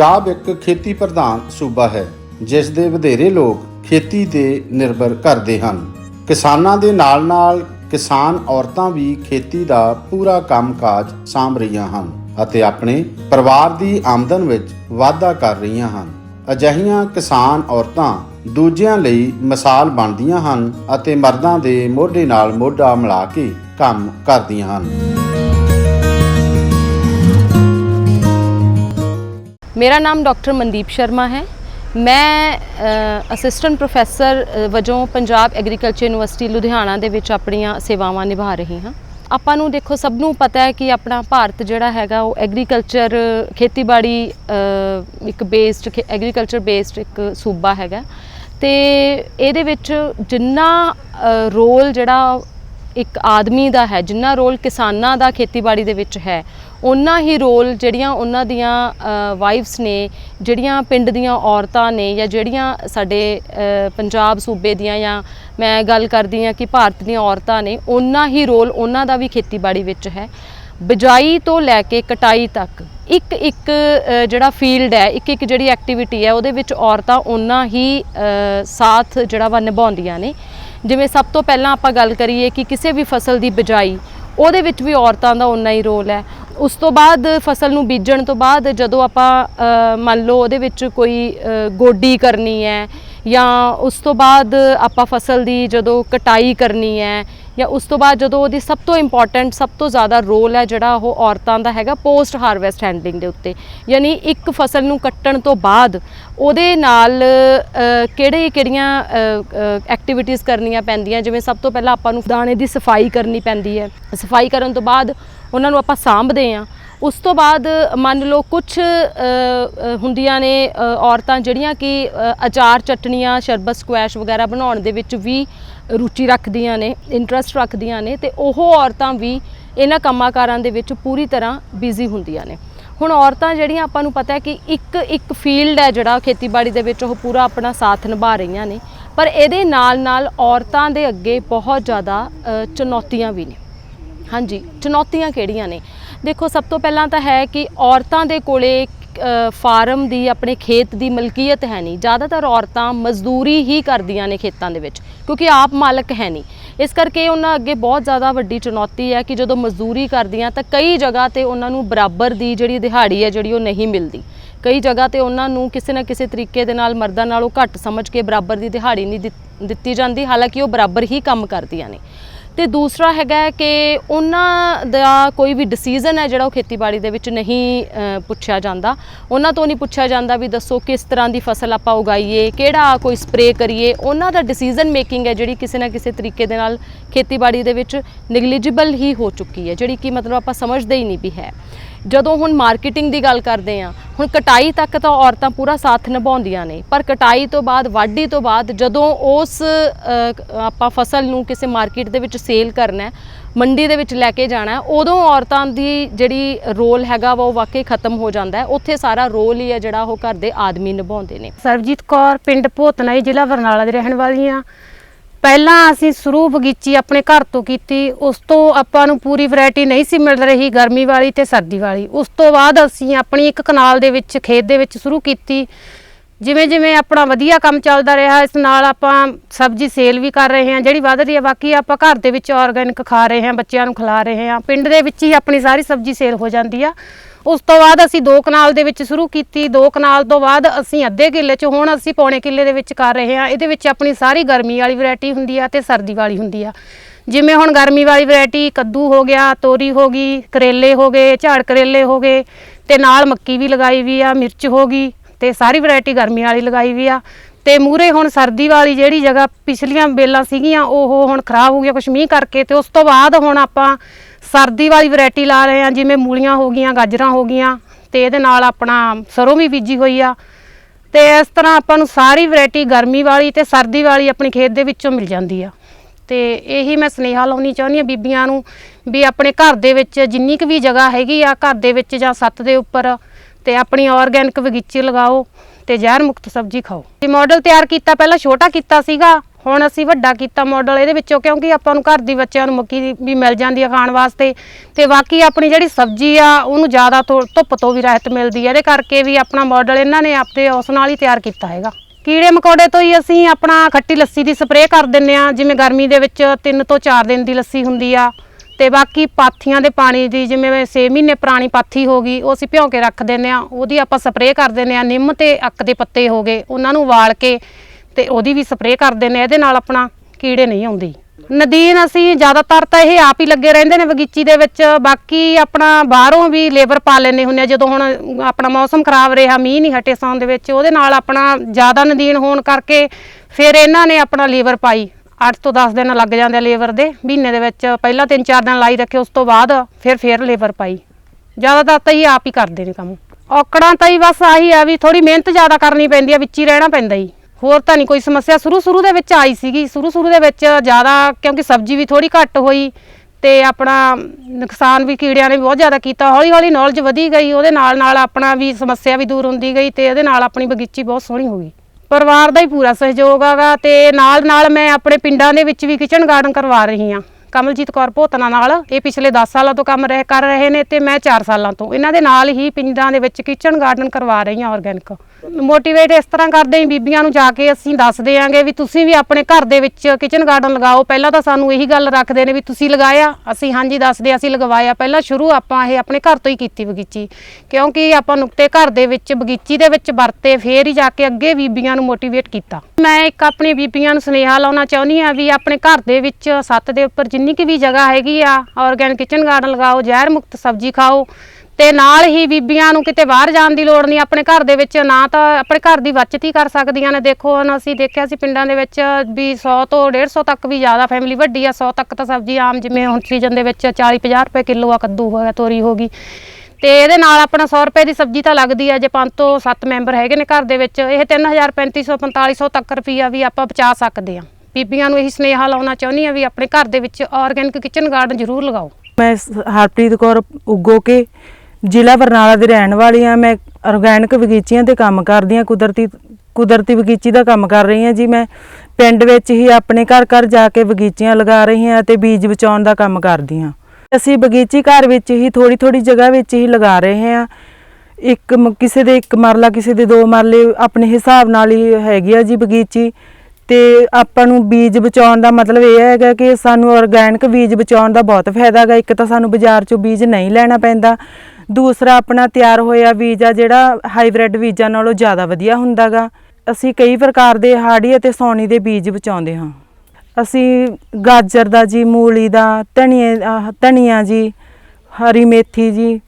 ਪੰਜਾਬ ਇੱਕ ਖੇਤੀ ਪ੍ਰਧਾਨ ਸੂਬਾ ਹੈ, ਜਿਸ ਦੇ ਵਧੇਰੇ ਲੋਕ ਖੇਤੀ ਤੇ ਨਿਰਭਰ ਕਰਦੇ ਹਨ। ਕਿਸਾਨਾਂ ਦੇ ਨਾਲ-ਨਾਲ ਕਿਸਾਨ ਔਰਤਾਂ ਵੀ ਖੇਤੀ ਦਾ ਪੂਰਾ ਕੰਮਕਾਜ ਸਾਂਭ ਰਹੀਆਂ ਹਨ ਅਤੇ ਆਪਣੇ ਪਰਿਵਾਰ ਦੀ ਆਮਦਨ ਵਿੱਚ ਵਾਧਾ ਕਰ ਰਹੀਆਂ ਹਨ। ਅਜਿਹੀਆਂ ਕਿਸਾਨ ਔਰਤਾਂ ਦੂਜਿਆਂ ਲਈ ਮਿਸਾਲ ਬਣਦੀਆਂ ਹਨ ਅਤੇ ਮਰਦਾਂ ਦੇ ਮੋਢੇ ਨਾਲ ਮੋਢਾ ਮਿਲਾ ਕੇ ਕੰਮ ਕਰਦੀਆਂ ਹਨ। ਮੇਰਾ ਨਾਮ ਡਾਕਟਰ ਮਨਦੀਪ ਸ਼ਰਮਾ ਹੈ। ਮੈਂ ਅਸਿਸਟੈਂਟ ਪ੍ਰੋਫੈਸਰ ਵਜੋਂ ਪੰਜਾਬ ਐਗਰੀਕਲਚਰ ਯੂਨੀਵਰਸਿਟੀ ਲੁਧਿਆਣਾ ਦੇ ਵਿੱਚ ਆਪਣੀਆਂ ਸੇਵਾਵਾਂ ਨਿਭਾ ਰਹੀ ਹਾਂ। ਆਪਾਂ ਨੂੰ ਦੇਖੋ, ਸਭ ਨੂੰ ਪਤਾ ਹੈ ਕਿ ਆਪਣਾ ਭਾਰਤ ਜਿਹੜਾ ਹੈਗਾ, ਉਹ ਐਗਰੀਕਲਚਰ ਖੇਤੀਬਾੜੀ ਇੱਕ ਬੇਸਡ ਐਗਰੀਕਲਚਰ ਬੇਸਡ ਇੱਕ ਸੂਬਾ ਹੈਗਾ। ਤੇ ਇਹਦੇ ਵਿੱਚ ਜਿੰਨਾ ਰੋਲ ਜਿਹੜਾ ਇੱਕ ਆਦਮੀ ਦਾ ਹੈ, ਜਿੰਨਾ ਰੋਲ ਕਿਸਾਨਾਂ ਦਾ ਖੇਤੀਬਾੜੀ ਦੇ ਵਿੱਚ ਹੈ ਉਨਾ ਹੀ ਰੋਲ ਜਿਹੜੀਆਂ ਉਹਨਾਂ ਦੀਆਂ ਵਾਈਫਸ ਨੇ, ਜਿਹੜੀਆਂ ਪਿੰਡ ਦੀਆਂ ਔਰਤਾਂ ਨੇ ਜਾਂ ਜਿਹੜੀਆਂ ਸਾਡੇ ਪੰਜਾਬ ਸੂਬੇ ਦੀਆਂ ਜਾਂ ਮੈਂ ਗੱਲ ਕਰਦੀ ਹਾਂ ਕਿ ਭਾਰਤ ਦੀਆਂ ਔਰਤਾਂ ਨੇ ਉਨਾ ਹੀ ਰੋਲ ਉਹਨਾਂ ਦਾ ਵੀ ਖੇਤੀਬਾੜੀ ਵਿੱਚ ਹੈ। ਬਿਜਾਈ ਤੋਂ ਲੈ ਕੇ ਕਟਾਈ ਤੱਕ ਇੱਕ ਇੱਕ ਜਿਹੜਾ ਫੀਲਡ ਹੈ, ਇੱਕ ਇੱਕ ਜਿਹੜੀ ਐਕਟੀਵਿਟੀ ਹੈ, ਉਹਦੇ ਵਿੱਚ ਔਰਤਾਂ ਉਨਾ ਹੀ ਸਾਥ ਜਿਹੜਾ ਵਾ ਨਿਭਾਉਂਦੀਆਂ ਨੇ। ਜਿਵੇਂ ਸਭ ਤੋਂ ਪਹਿਲਾਂ ਆਪਾਂ ਗੱਲ ਕਰੀਏ ਕਿ ਕਿਸੇ ਵੀ ਫਸਲ ਦੀ ਬਿਜਾਈ, ਉਹਦੇ ਵਿੱਚ ਵੀ ਔਰਤਾਂ ਦਾ ਉਨਾ ਹੀ ਰੋਲ ਹੈ। ਉਸ ਤੋਂ ਬਾਅਦ ਫਸਲ ਨੂੰ ਬੀਜਣ ਤੋਂ ਬਾਅਦ ਜਦੋਂ ਆਪਾਂ ਮੰਨ ਲਓ ਉਹਦੇ ਵਿੱਚ ਕੋਈ ਗੋਡੀ ਕਰਨੀ ਹੈ ਜਾਂ ਉਸ ਤੋਂ ਬਾਅਦ ਆਪਾਂ ਫਸਲ ਦੀ ਜਦੋਂ ਕਟਾਈ ਕਰਨੀ ਹੈ ਜਾਂ ਉਸ ਤੋਂ ਬਾਅਦ ਜਦੋਂ ਉਹਦੀ ਸਭ ਤੋਂ ਇੰਪੋਰਟੈਂਟ ਸਭ ਤੋਂ ਜ਼ਿਆਦਾ ਰੋਲ ਹੈ ਜਿਹੜਾ ਉਹ ਔਰਤਾਂ ਦਾ ਹੈਗਾ ਪੋਸਟ ਹਾਰਵੈਸਟ ਹੈਂਡਲਿੰਗ ਦੇ ਉੱਤੇ। ਯਾਨੀ ਇੱਕ ਫਸਲ ਨੂੰ ਕੱਟਣ ਤੋਂ ਬਾਅਦ ਉਹਦੇ ਨਾਲ ਕਿਹੜੇ, ਕਿਹੜੀਆਂ ਐਕਟੀਵਿਟੀਜ਼ ਕਰਨੀਆਂ ਪੈਂਦੀਆਂ? ਜਿਵੇਂ ਸਭ ਤੋਂ ਪਹਿਲਾਂ ਆਪਾਂ ਨੂੰ ਦਾਣੇ ਦੀ ਸਫ਼ਾਈ ਕਰਨੀ ਪੈਂਦੀ ਹੈ। ਸਫ਼ਾਈ ਕਰਨ ਤੋਂ ਬਾਅਦ ਉਹਨਾਂ ਨੂੰ ਆਪਾਂ ਸਾਂਭਦੇ ਹਾਂ। ਉਸ ਤੋਂ ਬਾਅਦ ਮੰਨ ਲਓ ਕੁਝ ਹੁੰਦੀਆਂ ਨੇ ਔਰਤਾਂ ਜਿਹੜੀਆਂ ਕਿ ਅਚਾਰ ਚਟਣੀਆਂ, ਸ਼ਰਬਤ ਸਕੁਐਸ਼ ਵਗੈਰਾ ਬਣਾਉਣ ਦੇ ਵਿੱਚ ਵੀ ਰੁਚੀ ਰੱਖਦੀਆਂ ਨੇ ਇੰਟਰਸਟ ਰੱਖਦੀਆਂ ਨੇ ਤੇ ਉਹ ਔਰਤਾਂ ਵੀ ਇਹਨਾਂ ਕੰਮਾਂ-ਕਾਰਾਂ ਦੇ ਵਿੱਚ ਪੂਰੀ ਤਰ੍ਹਾਂ ਬਿਜ਼ੀ ਹੁੰਦੀਆਂ ਨੇ। ਹੁਣ ਔਰਤਾਂ ਜਿਹੜੀਆਂ ਆਪਾਂ ਨੂੰ ਪਤਾ ਹੈ ਕਿ ਇੱਕ ਇੱਕ ਫੀਲਡ ਹੈ ਜਿਹੜਾ ਖੇਤੀਬਾੜੀ ਦੇ ਵਿੱਚ ਉਹ ਪੂਰਾ ਆਪਣਾ ਸਾਥ ਨਿਭਾ ਰਹੀਆਂ ਨੇ, ਪਰ ਇਹਦੇ ਨਾਲ-ਨਾਲ ਔਰਤਾਂ ਦੇ ਅੱਗੇ ਬਹੁਤ ਜ਼ਿਆਦਾ ਚੁਣੌਤੀਆਂ ਵੀ ਨੇ। ਹਾਂਜੀ, ਚੁਣੌਤੀਆਂ ਕਿਹੜੀਆਂ ਨੇ? ਦੇਖੋ, ਸਭ ਤੋਂ ਪਹਿਲਾਂ ਤਾਂ ਹੈ ਕਿ ਔਰਤਾਂ ਦੇ ਕੋਲੇ ਫਾਰਮ ਦੀ, ਆਪਣੇ ਖੇਤ ਦੀ ਮਲਕੀਅਤ ਹੈ ਨਹੀਂ। ਜ਼ਿਆਦਾਤਰ ਔਰਤਾਂ ਮਜ਼ਦੂਰੀ ਹੀ ਕਰਦੀਆਂ ਨੇ ਖੇਤਾਂ ਦੇ ਵਿੱਚ, ਕਿਉਂਕਿ ਆਪ ਮਾਲਕ ਹੈ ਨਹੀਂ। ਇਸ ਕਰਕੇ ਉਹਨਾਂ ਅੱਗੇ ਬਹੁਤ ਜ਼ਿਆਦਾ ਵੱਡੀ ਚੁਣੌਤੀ ਹੈ ਕਿ ਜਦੋਂ ਮਜ਼ਦੂਰੀ ਕਰਦੀਆਂ ਤਾਂ ਕਈ ਜਗ੍ਹਾ ਤੇ ਉਹਨਾਂ ਨੂੰ ਬਰਾਬਰ ਦੀ ਜਿਹੜੀ ਦਿਹਾੜੀ ਹੈ, ਜਿਹੜੀ ਉਹ ਨਹੀਂ ਮਿਲਦੀ। ਕਈ ਜਗ੍ਹਾ ਤੇ ਉਹਨਾਂ ਨੂੰ ਕਿਸੇ ਨਾ ਕਿਸੇ ਤਰੀਕੇ ਦੇ ਨਾਲ, ਮਰਦਾਂ ਨਾਲੋਂ ਘੱਟ ਸਮਝ ਕੇ ਬਰਾਬਰ ਦੀ ਦਿਹਾੜੀ ਨਹੀਂ ਦਿੱਤ- ਦਿੱਤੀ ਜਾਂਦੀ, ਹਾਲਾਂਕਿ ਉਹ ਬਰਾਬਰ ਹੀ ਕੰਮ ਕਰਦੀਆਂ ਨੇ। ਤੇ ਦੂਸਰਾ ਹੈਗਾ ਕਿ ਉਹਨਾਂ ਦਾ ਕੋਈ ਵੀ ਡਿਸੀਜਨ ਹੈ ਜਿਹੜਾ ਉਹ ਖੇਤੀਬਾੜੀ ਦੇ ਵਿੱਚ ਨਹੀਂ ਪੁੱਛਿਆ ਜਾਂਦਾ। ਉਹਨਾਂ ਤੋਂ ਨਹੀਂ ਪੁੱਛਿਆ ਜਾਂਦਾ ਵੀ ਦੱਸੋ ਕਿਸ ਤਰ੍ਹਾਂ ਦੀ ਫਸਲ ਆਪਾਂ ਉਗਾਈਏ, ਕਿਹੜਾ ਕੋਈ ਸਪਰੇਅ ਕਰੀਏ। ਉਹਨਾਂ ਦਾ ਡਿਸੀਜਨ ਮੇਕਿੰਗ ਹੈ ਜਿਹੜੀ ਕਿਸੇ ਨਾ ਕਿਸੇ ਤਰੀਕੇ ਦੇ ਨਾਲ ਖੇਤੀਬਾੜੀ ਦੇ ਵਿੱਚ ਨੈਗਲੀਜੀਬਲ ਹੀ ਹੋ ਚੁੱਕੀ ਹੈ, ਜਿਹੜੀ ਕਿ ਮਤਲਬ ਆਪਾਂ ਸਮਝਦੇ ਹੀ ਨਹੀਂ ਵੀ ਹੈ। ਜਦੋਂ ਹੁਣ ਮਾਰਕੀਟਿੰਗ ਦੀ ਗੱਲ ਕਰਦੇ ਆ ਹੁਣ ਕਟਾਈ ਤੱਕ ਤਾਂ ਔਰਤਾਂ ਪੂਰਾ ਸਾਥ ਨਿਭਾਉਂਦੀਆਂ ਨੇ, ਪਰ ਕਟਾਈ ਤੋਂ ਬਾਅਦ, ਵਾਢੀ ਤੋਂ ਬਾਅਦ ਜਦੋਂ ਉਸ ਆਪਾਂ ਫਸਲ ਨੂੰ ਕਿਸੇ ਮਾਰਕੀਟ ਦੇ ਵਿੱਚ ਸੇਲ ਕਰਨਾ ਹੈ, ਮੰਡੀ ਦੇ ਵਿੱਚ ਲੈ ਕੇ ਜਾਣਾ ਉਦੋਂ ਔਰਤਾਂ ਦੀ ਜਿਹੜੀ ਰੋਲ ਹੈਗਾ ਵਾ ਉਹ ਵਾਕਈ ਖਤਮ ਹੋ ਜਾਂਦਾ ਹੈ। ਉੱਥੇ ਸਾਰਾ ਰੋਲ ਹੀ ਹੈ ਜਿਹੜਾ ਉਹ ਘਰ ਦੇ ਆਦਮੀ ਨਿਭਾਉਂਦੇ ਨੇ। ਸਰਬਜੀਤ ਕੌਰ, ਪਿੰਡ ਭੋਤਨਾਈ ਜ਼ਿਲ੍ਹਾ ਬਰਨਾਲਾ ਦੇ ਰਹਿਣ ਵਾਲੀ ਹਾਂ ਪਹਿਲਾਂ ਅਸੀਂ ਸ਼ੁਰੂ ਬਗੀਚੀ ਆਪਣੇ ਘਰ ਤੋਂ ਕੀਤੀ, ਉਸ ਤੋਂ ਆਪਾਂ ਨੂੰ ਪੂਰੀ ਵੈਰਾਈਟੀ ਨਹੀਂ ਸੀ ਮਿਲ ਰਹੀ ਗਰਮੀ ਵਾਲੀ ਤੇ ਸਰਦੀ ਵਾਲੀ। ਉਸ ਤੋਂ ਬਾਅਦ ਅਸੀਂ ਆਪਣੀ ਇੱਕ ਕਨਾਲ ਦੇ ਵਿੱਚ, ਖੇਤ ਦੇ ਵਿੱਚ ਸ਼ੁਰੂ ਕੀਤੀ। ਜਿਵੇਂ ਜਿਵੇਂ ਆਪਣਾ ਵਧੀਆ ਕੰਮ ਚੱਲਦਾ ਰਿਹਾ, ਇਸ ਨਾਲ ਆਪਾਂ ਸਬਜ਼ੀ ਸੇਲ ਵੀ ਕਰ ਰਹੇ ਹਾਂ, ਜਿਹੜੀ ਵੱਧ ਰਹੀ ਹੈ। ਬਾਕੀ ਆਪਾਂ ਘਰ ਦੇ ਵਿੱਚ ਆਰਗੈਨਿਕ ਖਾ ਰਹੇ ਹਾਂ, ਬੱਚਿਆਂ ਨੂੰ ਖਿਲਾ ਰਹੇ ਹਾਂ। ਪਿੰਡ ਦੇ ਵਿੱਚ ਹੀ ਆਪਣੀ ਸਾਰੀ ਸਬਜ਼ੀ ਸੇਲ ਹੋ ਜਾਂਦੀ ਆ। ਉਸ ਤੋਂ ਬਾਅਦ ਅਸੀਂ ਦੋ ਕਨਾਲ ਦੇ ਵਿੱਚ ਸ਼ੁਰੂ ਕੀਤੀ, ਦੋ ਕਨਾਲ ਤੋਂ ਬਾਅਦ ਅਸੀਂ ਅੱਧੇ ਕਿੱਲੇ 'ਚ, ਹੁਣ ਅਸੀਂ ਪੌਣੇ ਕਿੱਲੇ ਦੇ ਵਿੱਚ ਕਰ ਰਹੇ ਹਾਂ। ਇਹਦੇ ਵਿੱਚ ਆਪਣੀ ਸਾਰੀ ਗਰਮੀ ਵਾਲੀ ਵੈਰਾਈਟੀ ਹੁੰਦੀ ਆ ਤੇ ਸਰਦੀ ਵਾਲੀ ਹੁੰਦੀ ਆ। ਜਿਵੇਂ ਹੁਣ ਗਰਮੀ ਵਾਲੀ ਵੈਰਾਈਟੀ ਕੱਦੂ ਹੋ ਗਿਆ, ਤੋਰੀ ਹੋ ਗਈ, ਕਰੇਲੇ ਹੋ ਗਏ, ਝਾੜ ਕਰੇਲੇ ਹੋ ਗਏ, ਤੇ ਨਾਲ ਮੱਕੀ ਵੀ ਲਗਾਈ ਵੀ ਆ, ਮਿਰਚ ਹੋ ਗਈ, ਤੇ ਸਾਰੀ ਵੈਰਾਈਟੀ ਗਰਮੀ ਵਾਲੀ ਲਗਾਈ ਵੀ ਆ। ਤੇ ਮੂਰੇ ਹੁਣ ਸਰਦੀ ਵਾਲੀ ਜਿਹੜੀ ਜਗ੍ਹਾ ਪਿਛਲੀਆਂ ਬੇਲਾਂ ਸੀਗੀਆਂ, ਉਹ ਹੁਣ ਖਰਾਬ ਹੋ ਗਿਆ ਕੁਛ ਮੀਂਹ ਕਰਕੇ, ਤੇ ਉਸ ਤੋਂ ਬਾਅਦ ਹੁਣ ਆਪਾਂ ਸਰਦੀ ਵਾਲੀ ਵੈਰਾਈਟੀ ਲਾ ਰਹੇ ਹਾਂ, ਜਿਵੇਂ ਮੂਲੀਆਂ ਹੋ ਗਈਆਂ, ਗਾਜਰਾਂ ਹੋ ਗਈਆਂ, ਤੇ ਇਹਦੇ ਨਾਲ ਆਪਣਾ ਸਰੋਂ ਵੀ ਬੀਜੀ ਹੋਈ ਆ। ਤੇ ਇਸ ਤਰ੍ਹਾਂ ਆਪਾਂ ਨੂੰ ਸਾਰੀ ਵੈਰਾਈਟੀ ਗਰਮੀ ਵਾਲੀ ਤੇ ਸਰਦੀ ਵਾਲੀ ਆਪਣੀ ਖੇਤ ਦੇ ਵਿੱਚੋਂ ਮਿਲ ਜਾਂਦੀ ਆ। ਤੇ ਇਹੀ ਮੈਂ ਸੁਨੇਹਾ ਲਾਉਣੀ ਚਾਹੁੰਦੀ ਆ ਬੀਬੀਆਂ ਨੂੰ ਵੀ ਆਪਣੇ ਘਰ ਦੇ ਵਿੱਚ ਜਿੰਨੀ ਕੁ ਵੀ ਜਗ੍ਹਾ ਹੈਗੀ ਆ, ਘਰ ਦੇ ਵਿੱਚ ਜਾਂ ਛੱਤ ਦੇ ਉੱਪਰ, ਤੇ ਆਪਣੀ ਆਰਗੈਨਿਕ ਬਗੀਚੀ ਲਗਾਓ ਤੇ ਜ਼ਹਿਰ ਮੁਕਤ ਸਬਜ਼ੀ ਖਾਓ। ਇਹ ਮਾਡਲ ਤਿਆਰ ਕੀਤਾ, ਪਹਿਲਾਂ ਛੋਟਾ ਕੀਤਾ ਸੀਗਾ ਹੁਣ ਅਸੀਂ ਵੱਡਾ ਕੀਤਾ ਮਾਡਲ ਇਹਦੇ ਵਿੱਚੋਂ, ਕਿਉਂਕਿ ਆਪਾਂ ਨੂੰ ਘਰ ਦੀ ਬੱਚਿਆਂ ਨੂੰ ਮੱਕੀ ਵੀ ਮਿਲ ਜਾਂਦੀ ਆ ਖਾਣ ਵਾਸਤੇ। ਤੇ ਬਾਕੀ ਆਪਣੀ ਜਿਹੜੀ ਸਬਜ਼ੀ ਆ, ਉਹਨੂੰ ਜ਼ਿਆਦਾ ਤੋਂ, ਧੁੱਪ ਤੋਂ ਵੀ ਰਾਹਤ ਮਿਲਦੀ ਹੈ ਇਹਦੇ ਕਰਕੇ ਵੀ ਆਪਣਾ ਮਾਡਲ ਇਹਨਾਂ ਨੇ ਆਪਦੇ ਉਸ ਨਾਲ ਹੀ ਤਿਆਰ ਕੀਤਾ ਹੈਗਾ। ਕੀੜੇ ਮਕੌੜੇ ਤੋਂ ਹੀ ਅਸੀਂ ਆਪਣਾ ਖੱਟੀ ਲੱਸੀ ਦੀ ਸਪਰੇਅ ਕਰ ਦਿੰਨੇ ਆ, ਜਿਵੇਂ ਗਰਮੀ ਦੇ ਵਿੱਚ 3 ਤੋਂ 4 ਦਿਨ ਦੀ ਲੱਸੀ ਹੁੰਦੀ ਆ। ਤੇ ਬਾਕੀ ਪਾਥੀਆਂ ਦੇ ਪਾਣੀ ਦੀ, ਜਿਵੇਂ 6 ਮਹੀਨੇ ਪੁਰਾਣੀ ਪਾਥੀ ਹੋ ਗਈ, ਉਹ ਅਸੀਂ ਭਿਉਂ ਕੇ ਰੱਖ ਦਿੰਨੇ ਆ। ਉਹਦੀ ਆਪਾਂ ਸਪਰੇਅ ਕਰ ਦਿੰਨੇ ਆ, ਨਿੰਮ ਤੇ ਅੱਕ ਦੇ ਪੱਤੇ ਹੋ ਗਏ, ਉਹਨਾਂ ਨੂੰ ਵਾਲ ਕੇ ਤੇ ਉਹਦੀ ਵੀ ਸਪਰੇਅ ਕਰਦੇ ਨੇ, ਇਹਦੇ ਨਾਲ ਆਪਣਾ ਕੀੜੇ ਨਹੀਂ ਆਉਂਦੇ। ਨਦੀਨ ਅਸੀਂ ਜ਼ਿਆਦਾਤਰ ਤਾਂ ਇਹ ਆਪ ਹੀ ਲੱਗੇ ਰਹਿੰਦੇ ਨੇ ਬਗੀਚੀ ਦੇ ਵਿੱਚ, ਬਾਕੀ ਆਪਣਾ ਬਾਹਰੋਂ ਵੀ ਲੇਬਰ ਪਾ ਲੈਨੇ ਹੁੰਦੇ ਆ, ਜਦੋਂ ਹੁਣ ਆਪਣਾ ਮੌਸਮ ਖਰਾਬ ਰਿਹਾ, ਮੀਂਹ ਨਹੀਂ ਹਟੇ ਸੌਣ ਦੇ ਵਿੱਚ, ਉਹਦੇ ਨਾਲ ਆਪਣਾ ਜ਼ਿਆਦਾ ਨਦੀਨ ਹੋਣ ਕਰਕੇ ਫਿਰ ਇਹਨਾਂ ਨੇ ਆਪਣਾ ਲੇਬਰ ਪਾਈ। 8 ਤੋਂ 10 ਦਿਨ ਲੱਗ ਜਾਂਦੇ ਆ ਲੇਬਰ ਦੇ, ਮਹੀਨੇ ਦੇ ਵਿੱਚ ਪਹਿਲਾਂ 3-4 ਦਿਨ ਲਾਈ ਰੱਖੇ, ਉਸ ਤੋਂ ਬਾਅਦ ਫਿਰ ਫਿਰ ਲੇਬਰ ਪਾਈ। ਜ਼ਿਆਦਾਤਰ ਤਾਂ ਇਹ ਆਪ ਹੀ ਕਰਦੇ ਨੇ ਕੰਮ। ਔਕੜਾਂ ਤਾਂ ਹੀ ਬਸ ਆਹੀ ਆ ਵੀ ਥੋੜੀ ਮਿਹਨਤ ਜ਼ਿਆਦਾ ਕਰਨੀ ਪੈਂਦੀ ਆ, ਵਿੱਚ ਹੀ ਰਹਿਣਾ ਪੈਂਦਾ ਜੀ। ਹੋਰ ਤਾਂ ਨਹੀਂ ਕੋਈ ਸਮੱਸਿਆ। ਸ਼ੁਰੂ ਸ਼ੁਰੂ ਦੇ ਵਿੱਚ ਆਈ ਸੀਗੀ। ਸ਼ੁਰੂ ਸ਼ੁਰੂ ਦੇ ਵਿੱਚ ਜ਼ਿਆਦਾ, ਕਿਉਂਕਿ ਸਬਜ਼ੀ ਵੀ ਥੋੜੀ ਘੱਟ ਹੋਈ ਤੇ ਆਪਣਾ ਨੁਕਸਾਨ ਵੀ ਕੀੜਿਆਂ ਨੇ ਬਹੁਤ ਜ਼ਿਆਦਾ ਕੀਤਾ। ਹੌਲੀ ਹੌਲੀ ਨੌਲੇਜ ਵਧੀ ਗਈ, ਉਹਦੇ ਨਾਲ ਨਾਲ ਆਪਣਾ ਵੀ ਸਮੱਸਿਆ ਵੀ ਦੂਰ ਹੁੰਦੀ ਗਈ ਤੇ ਇਹਦੇ ਨਾਲ ਆਪਣੀ ਬਗੀਚੀ ਬਹੁਤ ਸੋਹਣੀ ਹੋ ਗਈ। ਪਰਿਵਾਰ ਦਾ ਹੀ ਪੂਰਾ ਸਹਿਯੋਗ ਹੈਗਾ ਤੇ ਨਾਲ ਨਾਲ ਮੈਂ ਆਪਣੇ ਪਿੰਡਾਂ ਦੇ ਵਿੱਚ ਵੀ ਕਿਚਨ ਗਾਰਡਨ ਕਰਵਾ ਰਹੀ ਹਾਂ। ਕਮਲਜੀਤ ਕੌਰ ਭੋਤਨਾ ਨਾਲ। ਇਹ ਪਿਛਲੇ 10 ਸਾਲਾਂ ਤੋਂ ਕੰਮ ਰਹਿ, ਕਰ ਰਹੇ ਨੇ ਤੇ ਮੈਂ 4 ਸਾਲਾਂ ਤੋਂ। ਇਹਨਾਂ ਦੇ ਨਾਲ ਹੀ ਪਿੰਡਾਂ ਦੇ ਵਿੱਚ ਕਿਚਨ ਗਾਰਡਨ ਕਰਵਾ ਰਹੀ ਹਾਂ ਆਰਗੈਨਿਕ ਮੋਟੀਵੇਟ ਇਸ ਤਰ੍ਹਾਂ ਕਰਦੇ ਹਾਂ ਬੀਬੀਆਂ ਨੂੰ ਜਾ ਕੇ ਅਸੀਂ ਦੱਸ ਦਿਆਂਗੇ ਵੀ ਤੁਸੀਂ ਵੀ ਆਪਣੇ ਘਰ ਦੇ ਵਿੱਚ ਕਿਚਨ ਗਾਰਡਨ ਲਗਾਓ। ਪਹਿਲਾਂ ਤਾਂ ਸਾਨੂੰ ਇਹੀ ਗੱਲ ਰੱਖਦੇ ਨੇ ਵੀ ਤੁਸੀਂ ਲਗਾਇਆ, ਅਸੀਂ ਹਾਂਜੀ ਦੱਸਦੇ ਅਸੀਂ ਲਗਵਾਇਆ। ਪਹਿਲਾਂ ਸ਼ੁਰੂ ਆਪਾਂ ਇਹ ਆਪਣੇ ਘਰ ਤੋਂ ਹੀ ਕੀਤੀ ਬਗੀਚੀ। ਕਿਉਂਕਿ ਆਪਾਂ ਨੁਕਤੇ ਘਰ ਦੇ ਵਿੱਚ, ਬਗੀਚੀ ਦੇ ਵਿੱਚ ਵਰਤੇ, ਫੇਰ ਹੀ ਜਾ ਕੇ ਅੱਗੇ ਬੀਬੀਆਂ ਨੂੰ ਮੋਟੀਵੇਟ ਕੀਤਾ। ਮੈਂ ਇੱਕ ਆਪਣੀ ਬੀਬੀਆਂ ਨੂੰ ਸੁਨੇਹਾ ਲਾਉਣਾ ਚਾਹੁੰਦੀ ਆ ਵੀ ਆਪਣੇ ਘਰ ਦੇ ਵਿੱਚ ਸੱਤ ਦੇ ਉੱਪਰ ਜਿੰਨੀ ਕੁ ਵੀ ਜਗ੍ਹਾ ਹੈਗੀ ਆ ਆਰਗੈਨਿਕ ਕਿਚਨ ਗਾਰਡਨ ਲਗਾਓ, ਜ਼ਹਿਰ ਮੁਕਤ ਸਬਜ਼ੀ ਖਾਓ। ਤੇ ਨਾਲ ਹੀ ਬੀਬੀਆਂ ਨੂੰ ਕਿਤੇ ਬਾਹਰ ਜਾਣ ਦੀ ਲੋੜ ਨਹੀਂ, ਆਪਣੇ ਘਰ ਦੇ ਵਿੱਚ ਨਾ ਤਾਂ ਆਪਣੇ ਘਰ ਦੀ ਬਚਤ ਹੀ ਕਰ ਸਕਦੀਆਂ ਨੇ। ਦੇਖੋ, ਹੁਣ ਅਸੀਂ ਦੇਖਿਆ ਸੀ ਪਿੰਡਾਂ ਦੇ ਵਿੱਚ ਵੀ 100 ਤੋਂ 150 ਤੱਕ ਵੀ ਜ਼ਿਆਦਾ ਫੈਮਿਲੀ ਵੱਡੀ ਆ 100 ਤੱਕ ਤਾਂ ਸਬਜ਼ੀ ਆਮ ਜਿਵੇਂ ਹੁਣ ਸੀਜ਼ਨ ਦੇ ਵਿੱਚ 40 50 ਰੁਪਏ ਕਿਲੋ ਆ, ਕੱਦੂ ਹੋ ਗਿਆ, ਤੋਰੀ ਹੋ ਗਈ। ਤੇ ਇਹਦੇ ਨਾਲ ਆਪਣਾ 100 ਰੁਪਏ ਦੀ ਸਬਜ਼ੀ ਤਾਂ ਲੱਗਦੀ ਆ, ਜੇ 5 ਤੋਂ 7 ਮੈਂਬਰ ਹੈਗੇ ਨੇ ਘਰ ਦੇ ਵਿੱਚ, ਇਹ 3000 3500 4500 ਤੱਕ ਰੁਪਈਆ ਵੀ ਆਪਾਂ ਬਚਾ ਸਕਦੇ ਆ। ਬੀਬੀਆਂ ਨੂੰ ਇਹੀ ਸੁਨੇਹਾ ਲਾਉਣਾ ਚਾਹੁੰਦੀ ਆ ਵੀ ਆਪਣੇ ਘਰ ਦੇ ਵਿੱਚ ਆਰਗੈਨਿਕ ਕਿਚਨ ਗਾਰਡਨ ਜ਼ਰੂਰ ਲਗਾਓ। ਮੈਂ ਹਰਪ੍ਰੀਤ ਕੌਰ ਉਗੋ ਕੇ ਜ਼ਿਲ੍ਹਾ ਬਰਨਾਲਾ ਦੇ ਰਹਿਣ ਵਾਲੀ ਹਾਂ ਮੈਂ ਆਰਗੈਨਿਕ ਬਗੀਚੀਆਂ ਤੇ ਕੰਮ ਕਰਦੀ ਹਾਂ, ਕੁਦਰਤੀ ਕੁਦਰਤੀ ਬਗੀਚੀ ਦਾ ਕੰਮ ਕਰ ਰਹੀ ਹਾਂ ਜੀ ਮੈਂ। ਪਿੰਡ ਵਿੱਚ ਹੀ ਆਪਣੇ ਘਰ ਘਰ ਜਾ ਕੇ ਬਗੀਚੀਆਂ ਲਗਾ ਰਹੀ ਹਾਂ ਤੇ ਬੀਜ ਬਚਾਉਣ ਦਾ ਕੰਮ ਕਰਦੀ ਹਾਂ। ਅਸੀਂ ਬਗੀਚੀ ਘਰ ਵਿੱਚ ਹੀ ਥੋੜੀ ਥੋੜੀ ਜਗ੍ਹਾ ਵਿੱਚ ਹੀ ਲਗਾ ਰਹੇ ਹਾਂ। ਇੱਕ ਕਿਸੇ ਦੇ ਇੱਕ ਮਰਲਾ, ਕਿਸੇ ਦੇ ਦੋ ਮਰਲੇ, ਆਪਣੇ ਹਿਸਾਬ ਨਾਲ ਹੀ ਹੈਗੀ ਆ ਜੀ ਬਗੀਚੀ। ਤੇ ਆਪਾਂ ਨੂੰ ਬੀਜ ਬਚਾਉਣ ਦਾ ਮਤਲਬ ਇਹ ਹੈਗਾ ਕਿ ਸਾਨੂੰ ਆਰਗੈਨਿਕ ਬੀਜ ਬਚਾਉਣ ਦਾ ਬਹੁਤ ਫਾਇਦਾ ਹੈਗਾ। ਇੱਕ ਤਾਂ ਸਾਨੂੰ ਬਾਜ਼ਾਰ ਚੋਂ ਬੀਜ ਨਹੀਂ ਲੈਣਾ ਪੈਂਦਾ। ਦੂਸਰਾ ਆਪਣਾ ਤਿਆਰ ਹੋਇਆ ਬੀਜ ਆ ਜਿਹੜਾ ਹਾਈਬ੍ਰਿਡ ਬੀਜਾਂ ਨਾਲੋਂ ਜ਼ਿਆਦਾ ਵਧੀਆ ਹੁੰਦਾਗਾ। ਅਸੀਂ ਕਈ ਪ੍ਰਕਾਰ ਦੇ ਹਾੜੀ ਅਤੇ ਸੌਣੀ ਦੇ ਬੀਜ ਬਚਾਉਂਦੇ ਹਾਂ। ਅਸੀਂ ਗਾਜਰ ਦਾ ਜੀ, ਮੂਲੀ ਦਾ, ਧਨੀਏ ਧਨੀਆ ਜੀ, ਹਰੀ ਮੇਥੀ ਜੀ,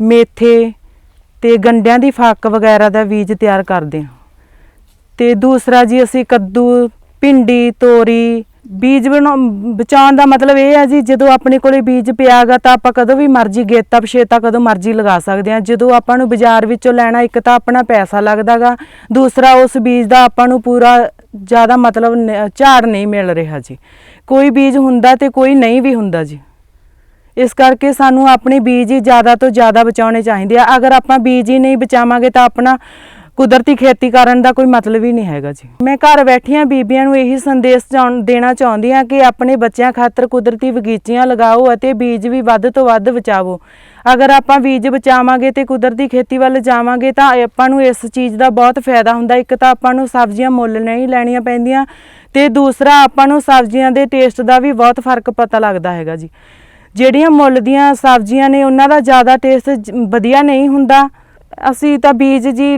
ਮੇਥੇ ਤੇ ਗੰਡਿਆਂ ਦੀ ਫੱਕ ਵਗੈਰਾ ਦਾ ਬੀਜ ਤਿਆਰ ਕਰਦੇ ਹਾਂ। ਤੇ ਦੂਸਰਾ ਜੀ ਅਸੀਂ ਕੱਦੂ, ਭਿੰਡੀ, ਤੋਰੀ, ਬੀਜ ਬਣਾ- ਬਚਾਉਣ ਦਾ ਮਤਲਬ ਇਹ ਹੈ ਜੀ, ਜਦੋਂ ਆਪਣੇ ਕੋਲੇ ਬੀਜ ਪਿਆਗਾ ਤਾਂ ਆਪਾਂ ਕਦੋਂ ਵੀ ਮਰਜ਼ੀ ਗੇਤਾ ਪਛੇਤਾ ਕਦੋਂ ਮਰਜ਼ੀ ਲਗਾ ਸਕਦੇ ਹਾਂ। ਜਦੋਂ ਆਪਾਂ ਨੂੰ ਬਾਜ਼ਾਰ ਵਿੱਚੋਂ ਲੈਣਾ, ਇੱਕ ਤਾਂ ਆਪਣਾ ਪੈਸਾ ਲੱਗਦਾਗਾ ਦੂਸਰਾ ਉਸ ਬੀਜ ਦਾ ਆਪਾਂ ਨੂੰ ਪੂਰਾ ਜ਼ਿਆਦਾ ਮਤਲਬ ਨ- ਝਾੜ ਨਹੀਂ ਮਿਲ ਰਿਹਾ ਜੀ। ਕੋਈ ਬੀਜ ਹੁੰਦਾ ਤੇ ਕੋਈ ਨਹੀਂ ਵੀ ਹੁੰਦਾ ਜੀ। ਇਸ ਕਰਕੇ ਸਾਨੂੰ ਆਪਣੇ ਬੀਜ ਹੀ ਜ਼ਿਆਦਾ ਤੋਂ ਜ਼ਿਆਦਾ ਬਚਾਉਣੇ ਚਾਹੀਦੇ ਆ। ਅਗਰ ਆਪਾਂ ਬੀਜ ਹੀ ਨਹੀਂ ਬਚਾਵਾਂਗੇ ਤਾਂ ਆਪਣਾ ਕੁਦਰਤੀ ਖੇਤੀ ਕਰਨ ਦਾ ਕੋਈ ਮਤਲਬ ਹੀ ਨਹੀਂ ਹੈਗਾ ਜੀ। ਮੈਂ ਘਰ ਬੈਠੀਆਂ ਬੀਬੀਆਂ ਨੂੰ ਇਹੀ ਸੰਦੇਸ਼ ਚਾਹੁੰ- ਦੇਣਾ ਚਾਹੁੰਦੀ ਹਾਂ ਕਿ ਆਪਣੇ ਬੱਚਿਆਂ ਖਾਤਰ ਕੁਦਰਤੀ ਬਗੀਚੀਆਂ ਲਗਾਓ ਅਤੇ ਬੀਜ ਵੀ ਵੱਧ ਤੋਂ ਵੱਧ ਬਚਾਵੋ। ਅਗਰ ਆਪਾਂ ਬੀਜ ਬਚਾਵਾਂਗੇ ਤੇ ਕੁਦਰਤੀ ਖੇਤੀ ਵੱਲ ਜਾਵਾਂਗੇ ਤਾਂ ਆਪਾਂ ਨੂੰ ਇਸ ਚੀਜ਼ ਦਾ ਬਹੁਤ ਫਾਇਦਾ ਹੁੰਦਾ। ਇੱਕ ਤਾਂ ਆਪਾਂ ਨੂੰ ਸਬਜ਼ੀਆਂ ਮੁੱਲ ਨਹੀਂ ਲੈਣੀਆਂ ਪੈਂਦੀਆਂ ਤੇ ਦੂਸਰਾ ਆਪਾਂ ਨੂੰ ਸਬਜ਼ੀਆਂ ਦੇ ਟੇਸਟ ਦਾ ਵੀ ਬਹੁਤ ਫ਼ਰਕ ਪਤਾ ਲੱਗਦਾ ਹੈਗਾ ਜੀ। ਜਿਹੜੀਆਂ ਮੁੱਲ ਦੀਆਂ ਸਬਜ਼ੀਆਂ ਨੇ ਉਹਨਾਂ ਦਾ ਜ਼ਿਆਦਾ ਟੇਸਟ ਵਧੀਆ ਨਹੀਂ ਹੁੰਦਾ। ਅਸੀਂ ਤਾਂ ਬੀਜ ਜੀ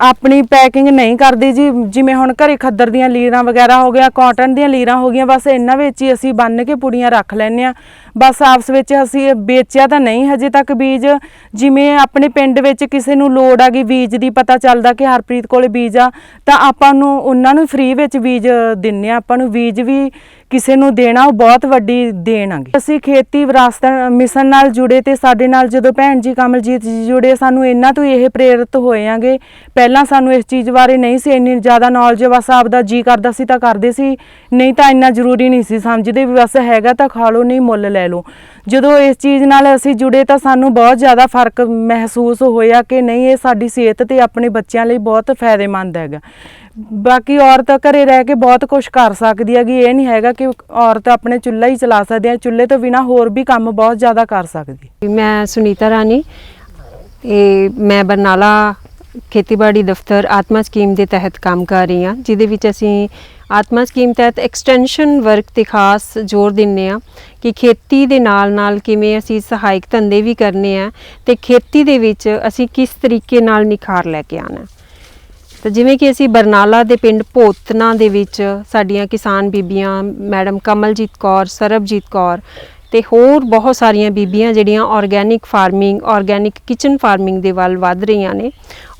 ਆਪਣੀ ਪੈਕਿੰਗ ਨਹੀਂ ਕਰਦੇ ਜੀ। ਜਿਵੇਂ ਹੁਣ ਘਰੇ ਖੱਦਰ ਦੀਆਂ ਲੀਰਾਂ ਵਗੈਰਾ ਹੋ ਗਿਆ ਕਾਟਨ ਦੀਆਂ ਲੀਰਾਂ ਹੋ ਗਈਆਂ, ਬਸ ਇਹਨਾਂ ਵਿੱਚ ਹੀ ਅਸੀਂ ਬੰਨ ਕੇ ਪੁੜੀਆਂ ਰੱਖ ਲੈਂਦੇ ਆ ਬਸ ਆਪਸ ਵਿੱਚ ਅਸੀਂ ਵੇਚਿਆ ਤਾਂ ਨਹੀਂ, ਹਜੇ ਤੱਕ ਬੀਜ। ਜਿਵੇਂ ਆਪਣੇ ਪਿੰਡ ਵਿੱਚ ਕਿਸੇ ਨੂੰ ਲੋੜ ਆ ਗਈ ਬੀਜ ਦੀ, ਪਤਾ ਚੱਲਦਾ ਕਿ ਹਰਪ੍ਰੀਤ ਕੋਲੇ ਬੀਜ ਆ, ਤਾਂ ਆਪਾਂ ਨੂੰ ਉਹਨਾਂ ਨੂੰ ਫ੍ਰੀ ਵਿੱਚ ਬੀਜ ਦਿੰਨੇ ਆ ਆਪਾਂ ਨੂੰ ਬੀਜ ਵੀ ਕਿਸੇ ਨੂੰ ਦੇਣਾ, ਉਹ ਬਹੁਤ ਵੱਡੀ ਦੇਣ ਆਗੀ ਅਸੀਂ ਖੇਤੀ ਵਿਰਾਸਤ ਮਿਸ਼ਨ ਨਾਲ ਜੁੜੇ ਤੇ ਸਾਡੇ ਨਾਲ ਜਦੋਂ ਭੈਣ ਜੀ ਕਮਲਜੀਤ ਜੀ ਜੁੜੇ, ਸਾਨੂੰ ਇਹਨਾਂ ਤੋਂ ਇਹ ਪ੍ਰੇਰਿਤ ਹੋਏ ਆਂਗੇ ਪਹਿਲਾਂ ਸਾਨੂੰ ਇਸ ਚੀਜ਼ ਬਾਰੇ ਨਹੀਂ ਸੀ ਇੰਨੀ ਜ਼ਿਆਦਾ ਨੌਲੇਜ ਬਸ ਆਪਦਾ ਜੀ ਕਰਦਾ ਸੀ ਤਾਂ ਕਰਦੇ ਸੀ। ਨਹੀਂ ਤਾਂ ਇੰਨਾ ਜ਼ਰੂਰੀ ਨਹੀਂ ਸੀ ਸਮਝਦੇ ਵੀ ਬਸ ਹੈਗਾ ਤਾਂ ਖਾ ਲਓ, ਨਹੀਂ ਮੁੱਲ ਲੈ ਲਓ। ਜਦੋਂ ਇਸ ਚੀਜ਼ ਨਾਲ ਅਸੀਂ ਜੁੜੇ ਤਾਂ ਸਾਨੂੰ ਬਹੁਤ ਜ਼ਿਆਦਾ ਫ਼ਰਕ ਮਹਿਸੂਸ ਹੋਇਆ ਕਿ ਨਹੀਂ, ਇਹ ਸਾਡੀ ਸਿਹਤ ਤੇ ਆਪਣੇ ਬੱਚਿਆਂ ਲਈ ਬਹੁਤ ਫਾਇਦੇਮੰਦ ਹੈਗਾ। ਬਾਕੀ ਔਰਤ ਘਰੇ ਰਹਿ ਕੇ ਬਹੁਤ ਕੁਝ ਕਰ ਸਕਦੀ ਹੈਗੀ, ਇਹ ਨਹੀਂ ਹੈਗਾ ਕਿ ਔਰਤ ਆਪਣੇ ਚੁੱਲ੍ਹਾ ਹੀ ਚਲਾ ਸਕਦੀ ਹੈ, ਚੁੱਲ੍ਹੇ ਤੋਂ ਬਿਨਾ ਹੋਰ ਵੀ ਕੰਮ ਬਹੁਤ ਜ਼ਿਆਦਾ ਕਰ ਸਕਦੀ। ਮੈਂ ਸੁਨੀਤਾ ਰਾਣੀ ਇਹ ਮੈਂ ਬਰਨਾਲਾ ਖੇਤੀਬਾੜੀ ਦਫ਼ਤਰ ਆਤਮਾ ਸਕੀਮ ਦੇ ਤਹਿਤ ਕੰਮ ਕਰ ਰਹੀ ਹਾਂ, ਜਿਹਦੇ ਵਿੱਚ ਅਸੀਂ ਆਤਮਾ ਸਕੀਮ ਤਹਿਤ ਐਕਸਟੈਂਸ਼ਨ ਵਰਕ ਤੇ ਖਾਸ ਜ਼ੋਰ ਦਿੰਨੇ ਆ ਕਿ ਖੇਤੀ ਦੇ ਨਾਲ ਨਾਲ ਕਿਵੇਂ ਅਸੀਂ ਸਹਾਇਕ ਧੰਦੇ ਵੀ ਕਰਨੇ ਆ ਤੇ ਖੇਤੀ ਦੇ ਵਿੱਚ ਅਸੀਂ ਕਿਸ ਤਰੀਕੇ ਨਾਲ ਨਿਖਾਰ ਲੈ ਕੇ ਆਣਾ ਤਾਂ ਜਿਵੇਂ ਕਿ ਅਸੀਂ ਬਰਨਾਲਾ ਦੇ ਪਿੰਡ ਭੋਤਨਾ ਦੇ ਵਿੱਚ ਸਾਡੀਆਂ ਕਿਸਾਨ ਬੀਬੀਆਂ, ਮੈਡਮ ਕਮਲਜੀਤ ਕੌਰ, ਸਰਬਜੀਤ ਕੌਰ ਤੇ ਹੋਰ ਬਹੁਤ ਸਾਰੀਆਂ ਬੀਬੀਆਂ ਜਿਹੜੀਆਂ organic farming organic kitchen farming ਦੇ ਵੱਲ ਵੱਧ ਰਹੀਆਂ ਨੇ।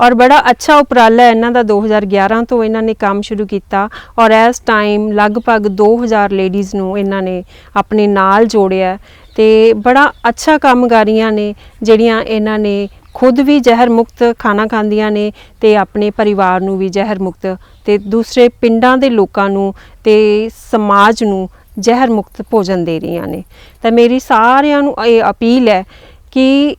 ਔਰ ਬੜਾ ਅੱਛਾ ਉਪਰਾਲਾ ਇਹਨਾਂ ਦਾ 2011 ਤੋਂ ਇਹਨਾਂ ਨੇ ਕੰਮ ਸ਼ੁਰੂ ਕੀਤਾ ਔਰ ਇਸ ਟਾਈਮ ਲਗਭਗ 2000 ਲੇਡੀਜ਼ ਨੂੰ ਇਹਨਾਂ ਨੇ ਆਪਣੇ ਨਾਲ ਜੋੜਿਆ ਹੈ ਤੇ ਬੜਾ ਅੱਛਾ ਕੰਮ ਕਰ ਰਹੀਆਂ ਨੇ ਜਿਹੜੀਆਂ ਇਹਨਾਂ ਨੇ ਖੁਦ ਵੀ ਜ਼ਹਿਰ ਮੁਕਤ ਖਾਣਾ ਖਾਂਦੀਆਂ ਨੇ ਤੇ ਆਪਣੇ ਪਰਿਵਾਰ ਨੂੰ ਵੀ ਜ਼ਹਿਰ ਮੁਕਤ ਤੇ ਦੂਸਰੇ ਪਿੰਡਾਂ ਦੇ ਲੋਕਾਂ ਨੂੰ ਤੇ ਸਮਾਜ ਨੂੰ ਜ਼ਹਿਰ ਮੁਕਤ ਭੋਜਨ ਦੇ ਰਹੀਆਂ ਨੇ। ਤਾਂ ਮੇਰੀ ਸਾਰਿਆਂ ਨੂੰ ਇਹ ਅਪੀਲ ਹੈ ਕਿ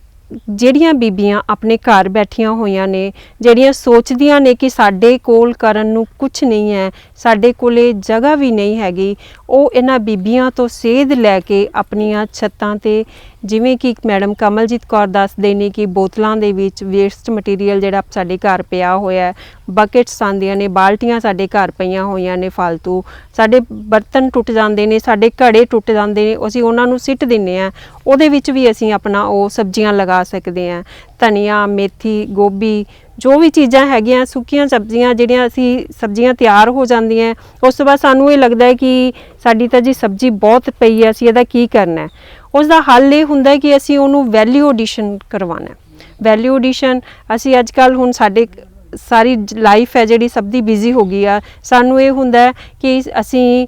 ਜਿਹੜੀਆਂ ਬੀਬੀਆਂ ਆਪਣੇ ਘਰ ਬੈਠੀਆਂ ਹੋਈਆਂ ਨੇ, ਜਿਹੜੀਆਂ ਸੋਚਦੀਆਂ ਨੇ ਕਿ ਸਾਡੇ ਕੋਲ ਕਰਨ ਨੂੰ ਕੁਝ ਨਹੀਂ ਹੈ, ਸਾਡੇ ਕੋਲੇ ਜਗ੍ਹਾ ਵੀ ਨਹੀਂ ਹੈਗੀ, ਉਹ ਇਹਨਾਂ ਬੀਬੀਆਂ ਤੋਂ ਸੇਧ ਲੈ ਕੇ ਆਪਣੀਆਂ ਛੱਤਾਂ ਤੇ ਜਿਵੇਂ ਕਿ ਮੈਡਮ ਕਮਲਜੀਤ ਕੌਰ ਦੱਸਦੇ ਨੇ ਕਿ ਬੋਤਲਾਂ ਦੇ ਵਿੱਚ ਵੇਸਟ ਮਟੀਰੀਅਲ ਜਿਹੜਾ ਸਾਡੇ ਘਰ ਪਿਆ ਹੋਇਆ ਹੈ ਬਕਟਸ ਆਉਂਦੀਆਂ ਨੇ, ਬਾਲਟੀਆਂ ਸਾਡੇ ਘਰ ਪਈਆਂ ਹੋਈਆਂ ਨੇ ਫालतू ਸਾਡੇ ਬਰਤਨ ਟੁੱਟ ਜਾਂਦੇ ਨੇ, ਸਾਡੇ ਘੜੇ ਟੁੱਟ ਜਾਂਦੇ ਨੇ, ਅਸੀਂ ਉਹਨਾਂ ਨੂੰ ਸਿੱਟ ਦਿੰਨੇ ਆ ਉਹਦੇ ਵਿੱਚ ਵੀ ਅਸੀਂ ਆਪਣਾ ਉਹ ਸਬਜ਼ੀਆਂ ਲਗਾ ਸਕਦੇ ਆ ਧਨੀਆ, ਮੇਥੀ, ਗੋਭੀ ਜੋ ਵੀ ਚੀਜ਼ਾਂ ਹੈਗੀਆਂ, ਸੁੱਕੀਆਂ ਸਬਜ਼ੀਆਂ ਜਿਹੜੀਆਂ ਅਸੀਂ ਸਬਜ਼ੀਆਂ ਤਿਆਰ ਹੋ ਜਾਂਦੀਆਂ, ਉਸ ਤੋਂ ਬਾਅਦ ਸਾਨੂੰ ਇਹ ਲੱਗਦਾ ਹੈ ਕਿ ਸਾਡੀ ਤਾਂ ਜੀ ਸਬਜ਼ੀ ਬਹੁਤ ਪਈ ਹੈ, ਅਸੀਂ ਇਹਦਾ ਕੀ ਕਰਨਾ ਹੈ? ਉਸ ਦਾ ਹੱਲ ਇਹ ਹੁੰਦਾ ਹੈ ਕਿ ਅਸੀਂ ਉਹਨੂੰ ਵੈਲਿਊ ਐਡੀਸ਼ਨ ਕਰਵਾਉਣਾ ਹੈ। ਵੈਲਿਊ ਐਡੀਸ਼ਨ ਅਸੀਂ ਅੱਜ ਕੱਲ ਹੁਣ ਸਾਡੇ ਸਾਰੀ ਲਾਈਫ ਹੈ ਜਿਹੜੀ ਸਭ ਦੀ ਬਿਜ਼ੀ ਹੋ ਗਈ ਆ, ਸਾਨੂੰ ਇਹ ਹੁੰਦਾ ਹੈ ਕਿ ਅਸੀਂ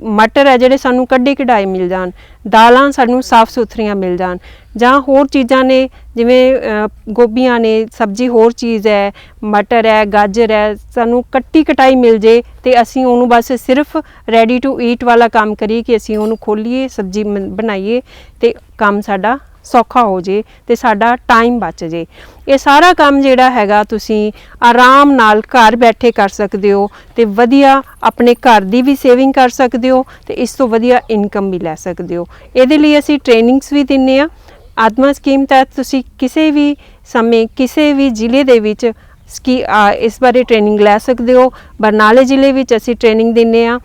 ਮਟਰ ਹੈ ਜਿਹੜੇ ਸਾਨੂੰ ਕੱਢੇ ਕਢਾਏ ਮਿਲ ਜਾਣ, ਦਾਲਾਂ ਸਾਨੂੰ ਸਾਫ਼ ਸੁਥਰੀਆਂ ਮਿਲ ਜਾਣ, ਜਾਂ ਹੋਰ ਚੀਜ਼ਾਂ ਨੇ, ਜਿਵੇਂ ਗੋਭੀਆਂ ਨੇ, ਸਬਜ਼ੀ ਹੋਰ ਚੀਜ਼ ਹੈ, ਮਟਰ ਹੈ, ਗਾਜਰ ਹੈ, ਸਾਨੂੰ ਕੱਟੀ ਕਟਾਈ ਮਿਲ ਜੇ ਤੇ ਅਸੀਂ ਉਹਨੂੰ ਬਸ ਸਿਰਫ ਰੈਡੀ ਟੂ ਈਟ ਵਾਲਾ ਕੰਮ ਕਰੀਏ ਕਿ ਅਸੀਂ ਉਹਨੂੰ ਖੋਲੀਏ, ਸਬਜ਼ੀ ਬਣਾਈਏ ਤੇ ਕੰਮ ਸਾਡਾ ਸੌਖਾ ਹੋ ਜੇ ਤੇ ਸਾਡਾ ਟਾਈਮ ਬਚ ਜੇ। ਇਹ ਸਾਰਾ ਕੰਮ ਜਿਹੜਾ ਹੈਗਾ ਤੁਸੀਂ ਆਰਾਮ ਨਾਲ ਘਰ ਬੈਠੇ ਕਰ ਸਕਦੇ ਹੋ ਤੇ ਵਧੀਆ ਆਪਣੇ ਘਰ ਦੀ ਵੀ ਸੇਵਿੰਗ ਕਰ ਸਕਦੇ ਹੋ ਤੇ ਇਸ ਤੋਂ ਵਧੀਆ ਇਨਕਮ ਵੀ ਲੈ ਸਕਦੇ ਹੋ। ਇਹਦੇ ਲਈ ਅਸੀਂ ਟ੍ਰੇਨਿੰਗਸ ਵੀ ਦਿੰਨੇ ਆ। ਆਤਮਾ ਸਕੀਮ ਤਹਿਤ ਤੁਸੀਂ ਕਿਸੇ ਵੀ ਸਮੇਂ ਕਿਸੇ ਵੀ ਜ਼ਿਲ੍ਹੇ ਦੇ ਵਿੱਚ ਸਕੀ ਇਸ ਬਾਰੇ ਟ੍ਰੇਨਿੰਗ ਲੈ ਸਕਦੇ ਹੋ। ਬਰਨਾਲੇ ਜ਼ਿਲ੍ਹੇ ਵਿੱਚ ਅਸੀਂ ਟ੍ਰੇਨਿੰਗ ਦਿੰਨੇ ਆ।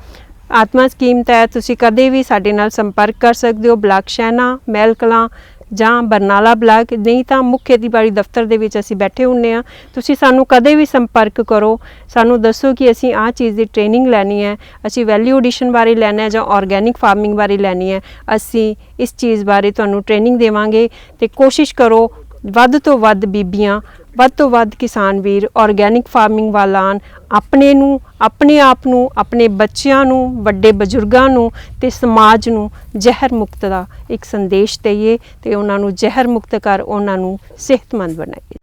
ਆਤਮਾ ਸਕੀਮ ਤਹਿਤ ਤੁਸੀਂ ਕਦੇ ਵੀ ਸਾਡੇ ਨਾਲ ਸੰਪਰਕ ਕਰ ਸਕਦੇ ਹੋ। ਬਲਾਕ ਸ਼ੈਨਾ ਮਹਿਲ ਕਲਾਂ ਜਾਂ ਬਰਨਾਲਾ ਬਲਾਕ, ਨਹੀਂ ਤਾਂ ਮੁੱਖ ਖੇਤੀਬਾੜੀ ਦਫ਼ਤਰ ਦੇ ਵਿੱਚ ਅਸੀਂ ਬੈਠੇ ਹੁੰਨੇ ਆ। ਤੁਸੀਂ ਸਾਨੂੰ ਕਦੇ ਵੀ ਸੰਪਰਕ ਕਰੋ। ਸਾਨੂੰ ਦੱਸੋ ਕਿ ਅਸੀਂ ਆਹ ਚੀਜ਼ ਦੀ ਟ੍ਰੇਨਿੰਗ ਲੈਣੀ ਹੈ। ਅਸੀਂ ਵੈਲਿਊ ਐਡੀਸ਼ਨ ਬਾਰੇ ਲੈਣਾ ਹੈ ਜਾਂ ਆਰਗੈਨਿਕ ਫਾਰਮਿੰਗ ਬਾਰੇ ਲੈਣੀ ਹੈ। ਅਸੀਂ ਇਸ ਚੀਜ਼ ਬਾਰੇ ਤੁਹਾਨੂੰ ਟ੍ਰੇਨਿੰਗ ਦੇਵਾਂਗੇ ਤੇ ਕੋਸ਼ਿਸ਼ ਕਰੋ ਵੱਧ ਤੋਂ ਵੱਧ ਬੀਬੀਆਂ ਵੱਧ ਤੋਂ ਵੱਧ ਕਿਸਾਨ ਵੀਰ ਆਰਗੈਨਿਕ ਫਾਰਮਿੰਗ ਵੱਲ ਆਉਣ ਆਪਣੇ ਨੂੰ ਆਪਣੇ ਆਪ ਨੂੰ ਆਪਣੇ ਬੱਚਿਆਂ ਨੂੰ ਵੱਡੇ ਬਜ਼ੁਰਗਾਂ ਨੂੰ ਤੇ ਸਮਾਜ ਨੂੰ ਜ਼ਹਿਰ ਮੁਕਤ ਦਾ ਇੱਕ ਸੰਦੇਸ਼ ਦਈਏ ਤੇ ਉਹਨਾਂ ਨੂੰ ਜ਼ਹਿਰ ਮੁਕਤ ਕਰ ਉਹਨਾਂ ਨੂੰ ਸਿਹਤਮੰਦ ਬਣਾਈਏ।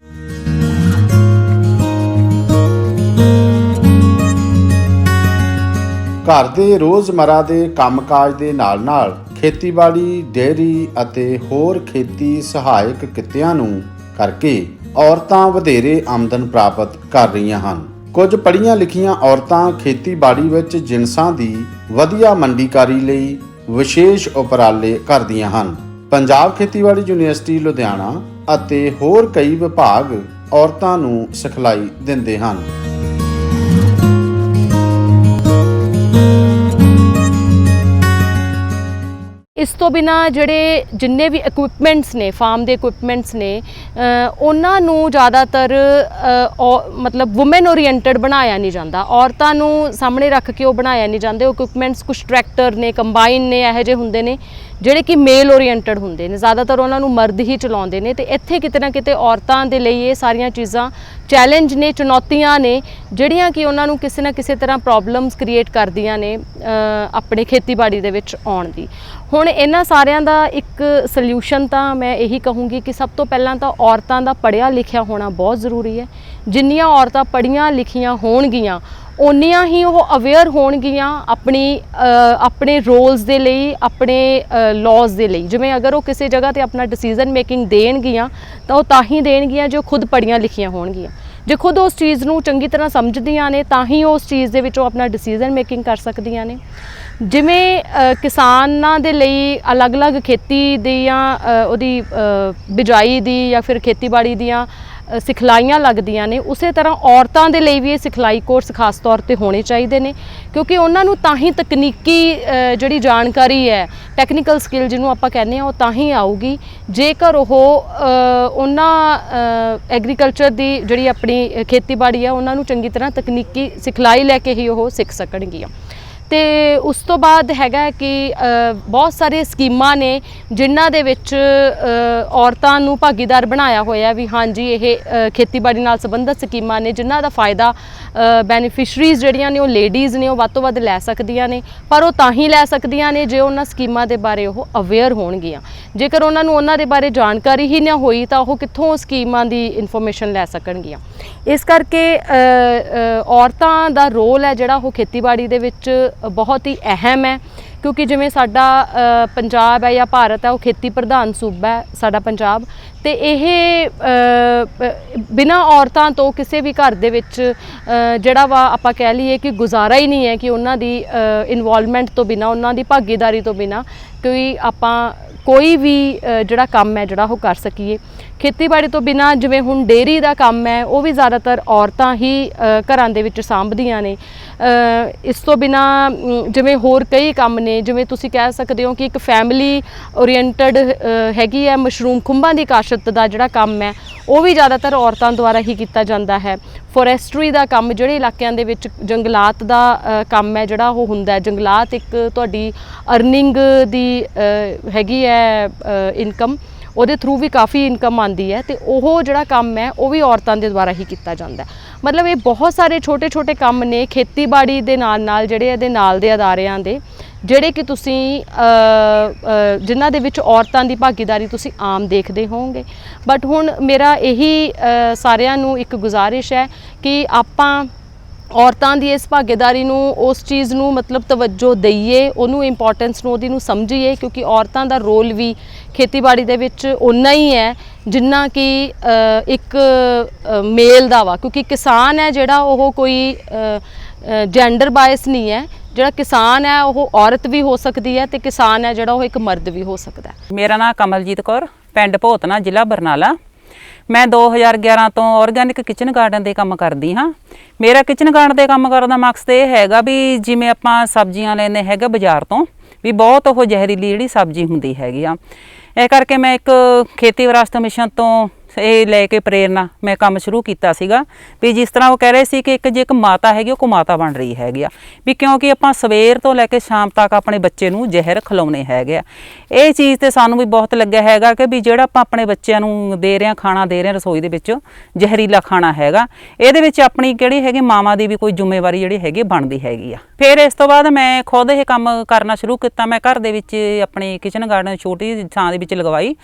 ਘਰ ਦੇ ਰੋਜ਼ਮਰਾ ਦੇ ਕੰਮਕਾਜ ਦੇ ਨਾਲ-ਨਾਲ ਖੇਤੀਬਾੜੀ, ਡੇਅਰੀ ਅਤੇ ਹੋਰ ਖੇਤੀ ਸਹਾਇਕ ਕਿੱਤਿਆਂ ਨੂੰ ਕਰਕੇ ਔਰਤਾਂ ਵਧੇਰੇ ਆਮਦਨ ਪ੍ਰਾਪਤ ਕਰ ਰਹੀਆਂ ਹਨ। ਕੁਝ ਪੜ੍ਹੀਆਂ ਲਿਖੀਆਂ ਔਰਤਾਂ ਖੇਤੀਬਾੜੀ ਵਿੱਚ ਜਿਨਸਾਂ ਦੀ ਵਧੀਆ ਮੰਡੀਕਾਰੀ ਲਈ ਵਿਸ਼ੇਸ਼ ਉਪਰਾਲੇ ਕਰਦੀਆਂ ਹਨ। ਪੰਜਾਬ ਖੇਤੀਬਾੜੀ ਯੂਨੀਵਰਸਿਟੀ ਲੁਧਿਆਣਾ ਅਤੇ ਹੋਰ ਕਈ ਵਿਭਾਗ ਔਰਤਾਂ ਨੂੰ ਸਿਖਲਾਈ ਦਿੰਦੇ ਹਨ। ਇਸ ਤੋਂ ਬਿਨਾ ਜਿਹੜੇ ਜਿੰਨੇ ਵੀ ਇਕਵਿਪਮੈਂਟਸ ਨੇ ਫਾਰਮ ਦੇ ਇਕਵਿਪਮੈਂਟਸ ਨੇ ਉਹਨਾਂ ਨੂੰ ਜ਼ਿਆਦਾਤਰ ਮਤਲਬ ਔਮਨ ਓਰੀਐਂਟਡ ਬਣਾਇਆ ਨਹੀਂ ਜਾਂਦਾ। ਔਰਤਾਂ ਨੂੰ ਸਾਹਮਣੇ ਰੱਖ ਕੇ ਉਹ ਬਣਾਇਆ ਨਹੀਂ ਜਾਂਦੇ। ਉਹ ਇਕਵਿਪਮੈਂਟਸ ਕੁਝ ਟਰੈਕਟਰ ਨੇ ਕੰਬਾਈਨ ਨੇ, ਇਹੋ ਜਿਹੇ ਹੁੰਦੇ ਨੇ। ਜਿਹੜੇ ਕਿ ਮੇਲ ਓਰੀਐਂਟਡ ਹੁੰਦੇ ਨੇ, ਜ਼ਿਆਦਾਤਰ ਉਹਨਾਂ ਨੂੰ ਮਰਦ ਹੀ ਚਲਾਉਂਦੇ ਨੇ ਤੇ ਇੱਥੇ ਕਿਤੇ ਨਾ ਕਿਤੇ ਔਰਤਾਂ ਦੇ ਲਈ ਇਹ ਸਾਰੀਆਂ ਚੀਜ਼ਾਂ ਚੈਲੰਜ ਨੇ, ਚੁਣੌਤੀਆਂ ਨੇ, ਜਿਹੜੀਆਂ ਕਿ ਉਹਨਾਂ ਨੂੰ ਕਿਸੇ ਨਾ ਕਿਸੇ ਤਰ੍ਹਾਂ ਪ੍ਰੋਬਲਮਸ ਕ੍ਰੀਏਟ ਕਰਦੀਆਂ ਨੇ ਆਪਣੇ ਖੇਤੀਬਾੜੀ ਦੇ ਵਿੱਚ ਆਉਣ ਦੀ। ਹੁਣ ਇਹਨਾਂ ਸਾਰਿਆਂ ਦਾ ਇੱਕ ਸੋਲੂਸ਼ਨ ਤਾਂ ਮੈਂ ਇਹੀ ਕਹੂੰਗੀ ਕਿ ਸਭ ਤੋਂ ਪਹਿਲਾਂ ਤਾਂ ਔਰਤਾਂ ਦਾ ਪੜ੍ਹਿਆ ਲਿਖਿਆ ਹੋਣਾ ਬਹੁਤ ਜ਼ਰੂਰੀ ਹੈ। ਜਿੰਨੀਆਂ ਔਰਤਾਂ ਪੜ੍ਹੀਆਂ ਲਿਖੀਆਂ ਹੋਣਗੀਆਂ ਓਨੀਆਂ ਹੀ ਉਹ ਅਵੇਅਰ ਹੋਣਗੀਆਂ ਆਪਣੀ ਆਪਣੇ ਰੋਲਸ ਦੇ ਲਈ, ਆਪਣੇ ਲਾਜ਼ ਦੇ ਲਈ। ਜਿਵੇਂ ਅਗਰ ਉਹ ਕਿਸੇ ਜਗ੍ਹਾ ਤੇ ਆਪਣਾ ਡਿਸੀਜਨ ਮੇਕਿੰਗ ਦੇਣਗੀਆਂ, ਤਾਂ ਉਹ ਤਾਂ ਹੀ ਦੇਣਗੀਆਂ ਜੋ ਖੁਦ ਪੜੀਆਂ ਲਿਖੀਆਂ ਹੋਣਗੀਆਂ। ਜੇ ਖੁਦ ਉਸ ਚੀਜ਼ ਨੂੰ ਚੰਗੀ ਤਰ੍ਹਾਂ ਸਮਝਦੀਆਂ ਨੇ, ਤਾਂ ਹੀ ਉਹ ਉਸ ਚੀਜ਼ ਦੇ ਵਿੱਚ ਉਹ ਆਪਣਾ ਡਿਸੀਜਨ ਮੇਕਿੰਗ ਕਰ ਸਕਦੀਆਂ ਨੇ। ਜਿਵੇਂ ਕਿਸਾਨਾਂ ਦੇ ਲਈ ਅਲੱਗ-ਅਲੱਗ ਖੇਤੀ ਦੀਆਂ ਉਹਦੀ ਬਿਜਾਈ ਦੀ ਜਾਂ ਫਿਰ ਖੇਤੀਬਾੜੀ ਦੀਆਂ ਸਿਖਲਾਈਆਂ ਲੱਗਦੀਆਂ ਨੇ, ਉਸੇ ਤਰ੍ਹਾਂ ਔਰਤਾਂ ਦੇ ਲਈ ਵੀ ਇਹ ਸਿਖਲਾਈ ਕੋਰਸ ਖਾਸ ਤੌਰ ਤੇ ਹੋਣੇ ਚਾਹੀਦੇ ਨੇ, ਕਿਉਂਕਿ ਉਹਨਾਂ ਨੂੰ ਤਾਂ ਹੀ ਤਕਨੀਕੀ ਜਿਹੜੀ ਜਾਣਕਾਰੀ ਹੈ ਟੈਕਨੀਕਲ ਸਕਿੱਲ ਜਿਹਨੂੰ ਆਪਾਂ ਕਹਿੰਦੇ ਆ ਉਹ ਤਾਂ ਹੀ ਆਊਗੀ। ਜੇਕਰ ਉਹ ਉਹਨਾਂ ਐਗਰੀਕਲਚਰ ਦੀ ਜਿਹੜੀ ਆਪਣੀ ਖੇਤੀਬਾੜੀ ਆ ਉਹਨਾਂ ਨੂੰ ਚੰਗੀ ਤਰ੍ਹਾਂ ਤਕਨੀਕੀ ਸਿਖਲਾਈ ਲੈ ਕੇ ਹੀ ਉਹ ਸਿੱਖ ਸਕਣਗੀਆਂ। ਤੇ ਉਸ ਤੋਂ ਬਾਅਦ ਹੈਗਾ ਕਿ ਬਹੁਤ ਸਾਰੇ ਸਕੀਮਾਂ ਨੇ ਜਿਨ੍ਹਾਂ ਦੇ ਵਿੱਚ ਔਰਤਾਂ ਨੂੰ ਭਾਗੀਦਾਰ ਬਣਾਇਆ ਹੋਇਆ ਵੀ ਹਾਂਜੀ, ਇਹ ਖੇਤੀਬਾੜੀ ਨਾਲ ਸੰਬੰਧਿਤ ਸਕੀਮਾਂ ਨੇ ਜਿਨ੍ਹਾਂ ਦਾ ਫਾਇਦਾ ਬੈਨੀਫਿਸ਼ਰੀਜ਼ ਜਿਹੜੀਆਂ ਨੇ ਉਹ ਲੇਡੀਜ਼ ਨੇ ਉਹ ਵੱਧ ਤੋਂ ਵੱਧ ਲੈ ਸਕਦੀਆਂ ਨੇ, ਪਰ ਉਹ ਤਾਂ ਹੀ ਲੈ ਸਕਦੀਆਂ ਨੇ ਜੇ ਉਹਨਾਂ ਸਕੀਮਾਂ ਦੇ ਬਾਰੇ ਉਹ ਅਵੇਅਰ ਹੋਣਗੀਆਂ। ਜੇਕਰ ਉਹਨਾਂ ਨੂੰ ਉਹਨਾਂ ਦੇ ਬਾਰੇ ਜਾਣਕਾਰੀ ਹੀ ਨਾ ਹੋਈ ਤਾਂ ਉਹ ਕਿੱਥੋਂ ਸਕੀਮਾਂ ਦੀ ਇਨਫੋਰਮੇਸ਼ਨ ਲੈ ਸਕਣਗੀਆਂ। ਇਸ ਕਰਕੇ ਔਰਤਾਂ ਦਾ ਰੋਲ ਹੈ ਜਿਹੜਾ ਉਹ ਖੇਤੀਬਾੜੀ ਦੇ ਵਿੱਚ ਬਹੁਤ ਹੀ ਅਹਿਮ ਹੈ, ਕਿਉਂਕਿ ਜਿਵੇਂ ਸਾਡਾ ਪੰਜਾਬ ਹੈ ਜਾਂ ਭਾਰਤ ਹੈ, ਉਹ ਖੇਤੀ ਪ੍ਰਧਾਨ ਸੂਬਾ ਹੈ ਸਾਡਾ ਪੰਜਾਬ ਤੇ ਇਹ ਬਿਨਾ ਔਰਤਾਂ ਤੋਂ ਕਿਸੇ ਵੀ ਘਰ ਦੇ ਵਿੱਚ ਜਿਹੜਾ ਵਾ ਆਪਾਂ ਕਹਿ ਲਈਏ ਕਿ ਗੁਜ਼ਾਰਾ ਹੀ ਨਹੀਂ ਹੈ ਕਿ ਉਹਨਾਂ ਦੀ ਇਨਵੋਲਵਮੈਂਟ ਤੋਂ ਬਿਨਾ, ਉਹਨਾਂ ਦੀ ਭਾਗੀਦਾਰੀ ਤੋਂ ਬਿਨਾ, ਕੋਈ ਆਪਾਂ, ਕੋਈ ਵੀ ਜਿਹੜਾ ਕੰਮ ਹੈ ਜਿਹੜਾ ਉਹ ਕਰ ਸਕੀਏ। ਖੇਤੀਬਾੜੀ ਤੋਂ ਬਿਨਾ ਜਿਵੇਂ ਹੁਣ ਡੇਅਰੀ ਦਾ ਕੰਮ ਹੈ, ਉਹ ਵੀ ਜ਼ਿਆਦਾਤਰ ਔਰਤਾਂ ਹੀ ਘਰਾਂ ਦੇ ਵਿੱਚ ਸਾਂਭਦੀਆਂ ਨੇ। ਇਸ ਤੋਂ ਬਿਨਾ ਜਿਵੇਂ ਹੋਰ ਕਈ ਕੰਮ ਨੇ, ਜਿਵੇਂ ਤੁਸੀਂ ਕਹਿ ਸਕਦੇ ਹੋ ਕਿ ਇੱਕ ਫੈਮਿਲੀ ਓਰੀਐਂਟਡ ਹੈਗੀ ਹੈ ਮਸ਼ਰੂਮ ਖੁੰਭਾਂ ਦੀ ਕਾਸ਼ਤ ਦਾ ਜਿਹੜਾ ਕੰਮ ਹੈ, ਉਹ ਵੀ ਜ਼ਿਆਦਾਤਰ ਔਰਤਾਂ ਦੁਆਰਾ ਹੀ ਕੀਤਾ ਜਾਂਦਾ ਹੈ। ਫੋਰੈਸਟਰੀ ਦਾ ਕੰਮ ਜਿਹੜੇ ਇਲਾਕਿਆਂ ਦੇ ਵਿੱਚ ਜੰਗਲਾਤ ਦਾ ਕੰਮ ਹੈ, ਜਿਹੜਾ ਉਹ ਹੁੰਦਾ ਹੈ। ਜੰਗਲਾਤ ਇੱਕ ਤੁਹਾਡੀ ਅਰਨਿੰਗ ਦੀ ਹੈਗੀ ਹੈ ਇਨਕਮ ਉਹਦੇ ਥਰੂ ਵੀ ਕਾਫੀ ਇਨਕਮ ਆਉਂਦੀ ਹੈ ਤੇ ਉਹ ਜਿਹੜਾ ਕੰਮ ਹੈ ਉਹ ਵੀ ਔਰਤਾਂ ਦੇ ਦੁਆਰਾ ਹੀ ਕੀਤਾ ਜਾਂਦਾ ਮਤਲਬ ਇਹ ਬਹੁਤ ਸਾਰੇ ਛੋਟੇ-ਛੋਟੇ ਕੰਮ ਨੇ ਖੇਤੀਬਾੜੀ ਦੇ ਨਾਲ-ਨਾਲ ਜਿਹੜੇ ਇਹਦੇ ਨਾਲ ਦੇ ਅਦਾਰਿਆਂ ਦੇ ਜਿਹੜੇ ਕਿ ਤੁਸੀਂ ਅ, ਜਿਨ੍ਹਾਂ ਦੇ ਵਿੱਚ ਔਰਤਾਂ ਦੀ ਭਾਗੀਦਾਰੀ ਤੁਸੀਂ ਆਮ ਦੇਖਦੇ ਹੋਵੋਗੇ। ਬਟ ਹੁਣ ਮੇਰਾ ਇਹੀ ਸਾਰਿਆਂ ਨੂੰ ਇੱਕ ਗੁਜ਼ਾਰਿਸ਼ ਹੈ ਕਿ ਆਪਾਂ ਔਰਤਾਂ ਦੀ ਇਸ ਭਾਗੀਦਾਰੀ ਨੂੰ ਉਸ ਚੀਜ਼ ਨੂੰ ਮਤਲਬ ਤਵੱਜੋ ਦਈਏ ਉਹਨੂੰ ਇੰਪੋਰਟੈਂਸ ਨੂੰ ਉਹਦੀ ਨੂੰ ਸਮਝੀਏ ਕਿਉਂਕਿ ਔਰਤਾਂ ਦਾ ਰੋਲ ਵੀ ਖੇਤੀਬਾੜੀ ਦੇ ਵਿੱਚ ਉਨਾ ਹੀ ਹੈ ਜਿੰਨਾ ਕਿ ਇੱਕ ਮੇਲ ਦਾ ਵਾ। ਕਿਉਂਕਿ ਕਿਸਾਨ ਹੈ ਜਿਹੜਾ ਉਹ ਕੋਈ ਜੈਂਡਰ ਬਾਇਸ ਨਹੀਂ ਹੈ। ਜਿਹੜਾ ਕਿਸਾਨ ਹੈ ਉਹ ਔਰਤ ਵੀ ਹੋ ਸਕਦੀ ਹੈ ਤੇ ਕਿਸਾਨ ਹੈ ਜਿਹੜਾ ਉਹ ਇੱਕ ਮਰਦ ਵੀ ਹੋ ਸਕਦਾ ਹੈ। ਮੇਰਾ ਨਾਮ ਕਮਲਜੀਤ ਕੌਰ, ਪਿੰਡ ਭੋਤਨਾ, ਜ਼ਿਲ੍ਹਾ ਬਰਨਾਲਾ। ਮੈਂ 2011 ਤੋਂ ਆਰਗੈਨਿਕ ਕਿਚਨ ਗਾਰਡਨ ਦੇ ਕੰਮ ਕਰਦੀ ਹਾਂ। ਮੇਰਾ ਕਿਚਨ ਗਾਰਡਨ ਦੇ ਕੰਮ ਕਰਨ ਦਾ ਮਕਸਦ ਇਹ ਹੈਗਾ ਵੀ ਜਿਵੇਂ ਆਪਾਂ ਸਬਜ਼ੀਆਂ ਲੈਂਦੇ ਹੈਗੇ ਬਾਜ਼ਾਰ ਤੋਂ, ਵੀ ਬਹੁਤ ਉਹ ਜ਼ਹਿਰੀਲੀ ਜਿਹੜੀ ਸਬਜ਼ੀ ਹੁੰਦੀ ਹੈਗੀ ਆ। ਇਹ ਕਰਕੇ ਮੈਂ ਇੱਕ ਖੇਤੀ ਵਿਰਾਸਤ ਮਿਸ਼ਨ ਤੋਂ ਇਹ ਲੈ ਕੇ ਪ੍ਰੇਰਨਾ ਮੈਂ ਕੰਮ ਸ਼ੁਰੂ ਕੀਤਾ ਸੀਗਾ ਵੀ ਜਿਸ ਤਰ੍ਹਾਂ ਉਹ ਕਹਿ ਰਹੇ ਸੀ ਕਿ ਇੱਕ ਜੇ ਇੱਕ ਮਾਤਾ ਹੈਗੀ, ਉਹ ਕੁਮਾਤਾ ਬਣ ਰਹੀ ਹੈਗੀ ਆ। ਵੀ ਕਿਉਂਕਿ ਆਪਾਂ ਸਵੇਰ ਤੋਂ ਲੈ ਕੇ ਸ਼ਾਮ ਤੱਕ ਆਪਣੇ ਬੱਚੇ ਨੂੰ ਜ਼ਹਿਰ ਖਿਲਾਉਣੇ ਹੈਗੇ ਆ। ਇਹ ਚੀਜ਼ ਤੇ ਸਾਨੂੰ ਵੀ ਬਹੁਤ ਲੱਗਿਆ ਹੈਗਾ ਕਿ ਵੀ ਜਿਹੜਾ ਆਪਾਂ ਆਪਣੇ ਬੱਚਿਆਂ ਨੂੰ ਦੇ ਰਹੇ ਹਾਂ, ਖਾਣਾ ਦੇ ਰਹੇ ਹਾਂ ਰਸੋਈ ਦੇ ਵਿੱਚ, ਜ਼ਹਿਰੀਲਾ ਖਾਣਾ ਹੈਗਾ, ਇਹਦੇ ਵਿੱਚ ਆਪਣੀ ਕਿਹੜੀ ਹੈਗੀ, ਮਾਵਾਂ ਦੀ ਵੀ ਕੋਈ ਜ਼ਿੰਮੇਵਾਰੀ ਜਿਹੜੀ ਹੈਗੀ ਬਣਦੀ ਹੈਗੀ ਆ। ਫਿਰ ਇਸ ਤੋਂ ਬਾਅਦ ਮੈਂ ਖੁਦ ਇਹ ਕੰਮ ਕਰਨਾ ਸ਼ੁਰੂ ਕੀਤਾ। ਮੈਂ ਘਰ ਦੇ ਵਿੱਚ ਆਪਣੀ ਕਿਚਨ ਗਾਰਡਨ ਛੋਟੀ ਜਿਹੀ ਥਾਂ ਦੇ ਵਿੱਚ ਲਗਵਾਈ।